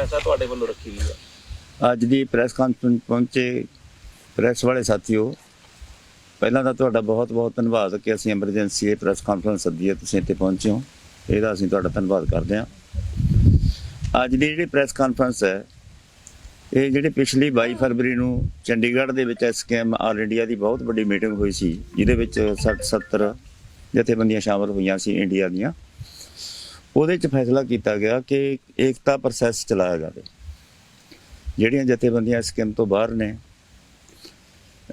ਐਸਾ ਤੁਹਾਡੇ ਵੱਲੋਂ ਰੱਖੀ ਗਈ ਹੈ? ਅੱਜ ਦੀ ਪ੍ਰੈਸ ਕਾਨਫਰੰਸ ਪਹੁੰਚੇ ਪ੍ਰੈਸ ਵਾਲੇ ਸਾਥੀਓ, ਪਹਿਲਾਂ ਤਾਂ ਤੁਹਾਡਾ ਬਹੁਤ-ਬਹੁਤ ਧੰਨਵਾਦ ਕਿ ਅਸੀਂ ਐਮਰਜੈਂਸੀ ਇਹ ਪ੍ਰੈਸ ਕਾਨਫਰੰਸ ਸੱਦੀ ਹੈ ਤੁਸੀਂ ਇੱਥੇ ਪਹੁੰਚੇ ਹੋ। ਇਹਦਾ ਅਸੀਂ ਤੁਹਾਡਾ ਧੰਨਵਾਦ ਕਰਦੇ ਹਾਂ। ਅੱਜ ਦੀ ਜਿਹੜੀ ਪ੍ਰੈਸ ਕਾਨਫਰੰਸ ਹੈ, ਇਹ ਜਿਹੜੀ ਪਿਛਲੀ 22 ਫਰਵਰੀ ਨੂੰ ਚੰਡੀਗੜ੍ਹ ਦੇ ਵਿੱਚ ਐਸਕੇਐਮ ਆਲ ਇੰਡੀਆ ਦੀ ਬਹੁਤ ਵੱਡੀ ਮੀਟਿੰਗ ਹੋਈ ਸੀ, ਜਿਹਦੇ ਵਿੱਚ 60 70 ਜਥੇਬੰਦੀਆਂ ਸ਼ਾਮਲ ਹੋਈਆਂ ਸੀ ਇੰਡੀਆ ਦੀਆਂ। ਉਹਦੇ 'ਚ ਫੈਸਲਾ ਕੀਤਾ ਗਿਆ ਕਿ ਏਕਤਾ ਪ੍ਰੋਸੈਸ ਚਲਾਇਆ ਜਾਵੇ। ਜਿਹੜੀਆਂ ਜਥੇਬੰਦੀਆਂ ਇਸ ਸਕੀਮ ਤੋਂ ਬਾਹਰ ਨੇ,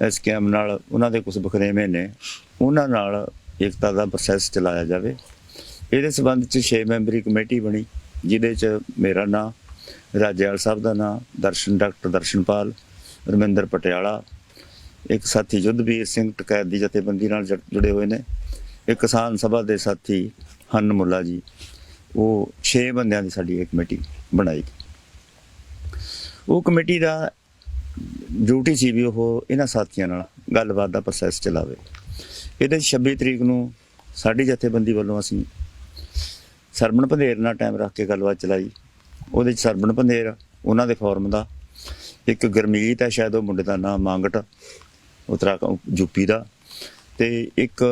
ਇਸ ਸਕੀਮ ਨਾਲ ਉਹਨਾਂ ਦੇ ਕੁਝ ਬਖਰੇਵੇਂ ਨੇ, ਉਹਨਾਂ ਨਾਲ ਏਕਤਾ ਦਾ ਪ੍ਰੋਸੈਸ ਚਲਾਇਆ ਜਾਵੇ। ਇਹਦੇ ਸਬੰਧ ਚ 6 ਮੈਂਬਰੀ ਕਮੇਟੀ ਬਣੀ, ਜਿਹਦੇ ਚ ਮੇਰਾ ਨਾਮ ਰਾਜੇਵਾਲ ਸਾਹਿਬ ਦਾ ਨਾਮ ਦਰਸ਼ਨ, ਡਾਕਟਰ ਦਰਸ਼ਨਪਾਲ, ਰਮਿੰਦਰ ਪਟਿਆਲਾ, ਇੱਕ ਸਾਥੀ ਜੁੱਧਵੀਰ ਸਿੰਘ ਟਕੈਤ ਦੀ ਜਥੇਬੰਦੀ ਨਾਲ ਜੁੜੇ ਹੋਏ ਨੇ, ਇੱਕ ਕਿਸਾਨ ਸਭਾ ਦੇ ਸਾਥੀ ਹਨ ਮੁੱਲਾ ਜੀ। ਉਹ 6 ਬੰਦਿਆਂ ਦੀ ਸਾਡੀ ਇੱਕ ਕਮੇਟੀ ਬਣਾਈ ਉਹ ਕਮੇਟੀ ਦਾ ਡਿਊਟੀ ਸੀ ਵੀ ਉਹ ਇਹਨਾਂ ਸਾਥੀਆਂ ਨਾਲ ਗੱਲਬਾਤ ਦਾ ਪ੍ਰੋਸੈਸ ਚਲਾਵੇ। ਇਹਦੇ 'ਚ 26 ਤਰੀਕ ਨੂੰ ਸਾਡੀ ਜਥੇਬੰਦੀ ਵੱਲੋਂ ਅਸੀਂ ਸਰਬਣ ਪੰਧੇਰ ਨਾਲ ਟਾਈਮ ਰੱਖ ਕੇ ਗੱਲਬਾਤ ਚਲਾਈ। ਉਹਦੇ 'ਚ ਸਰਬਣ ਪੰਧੇਰ, ਉਹਨਾਂ ਦੇ ਫੋਰਮ ਦਾ, ਇੱਕ ਗਰਮੀਤ ਹੈ ਸ਼ਾਇਦ ਉਹ ਮੁੰਡੇ ਦਾ ਨਾਮ ਮੰਗਟ, ਉੱਤਰਾਖੰਡ ਯੂਪੀ ਦਾ ਤੇ ਇੱਕ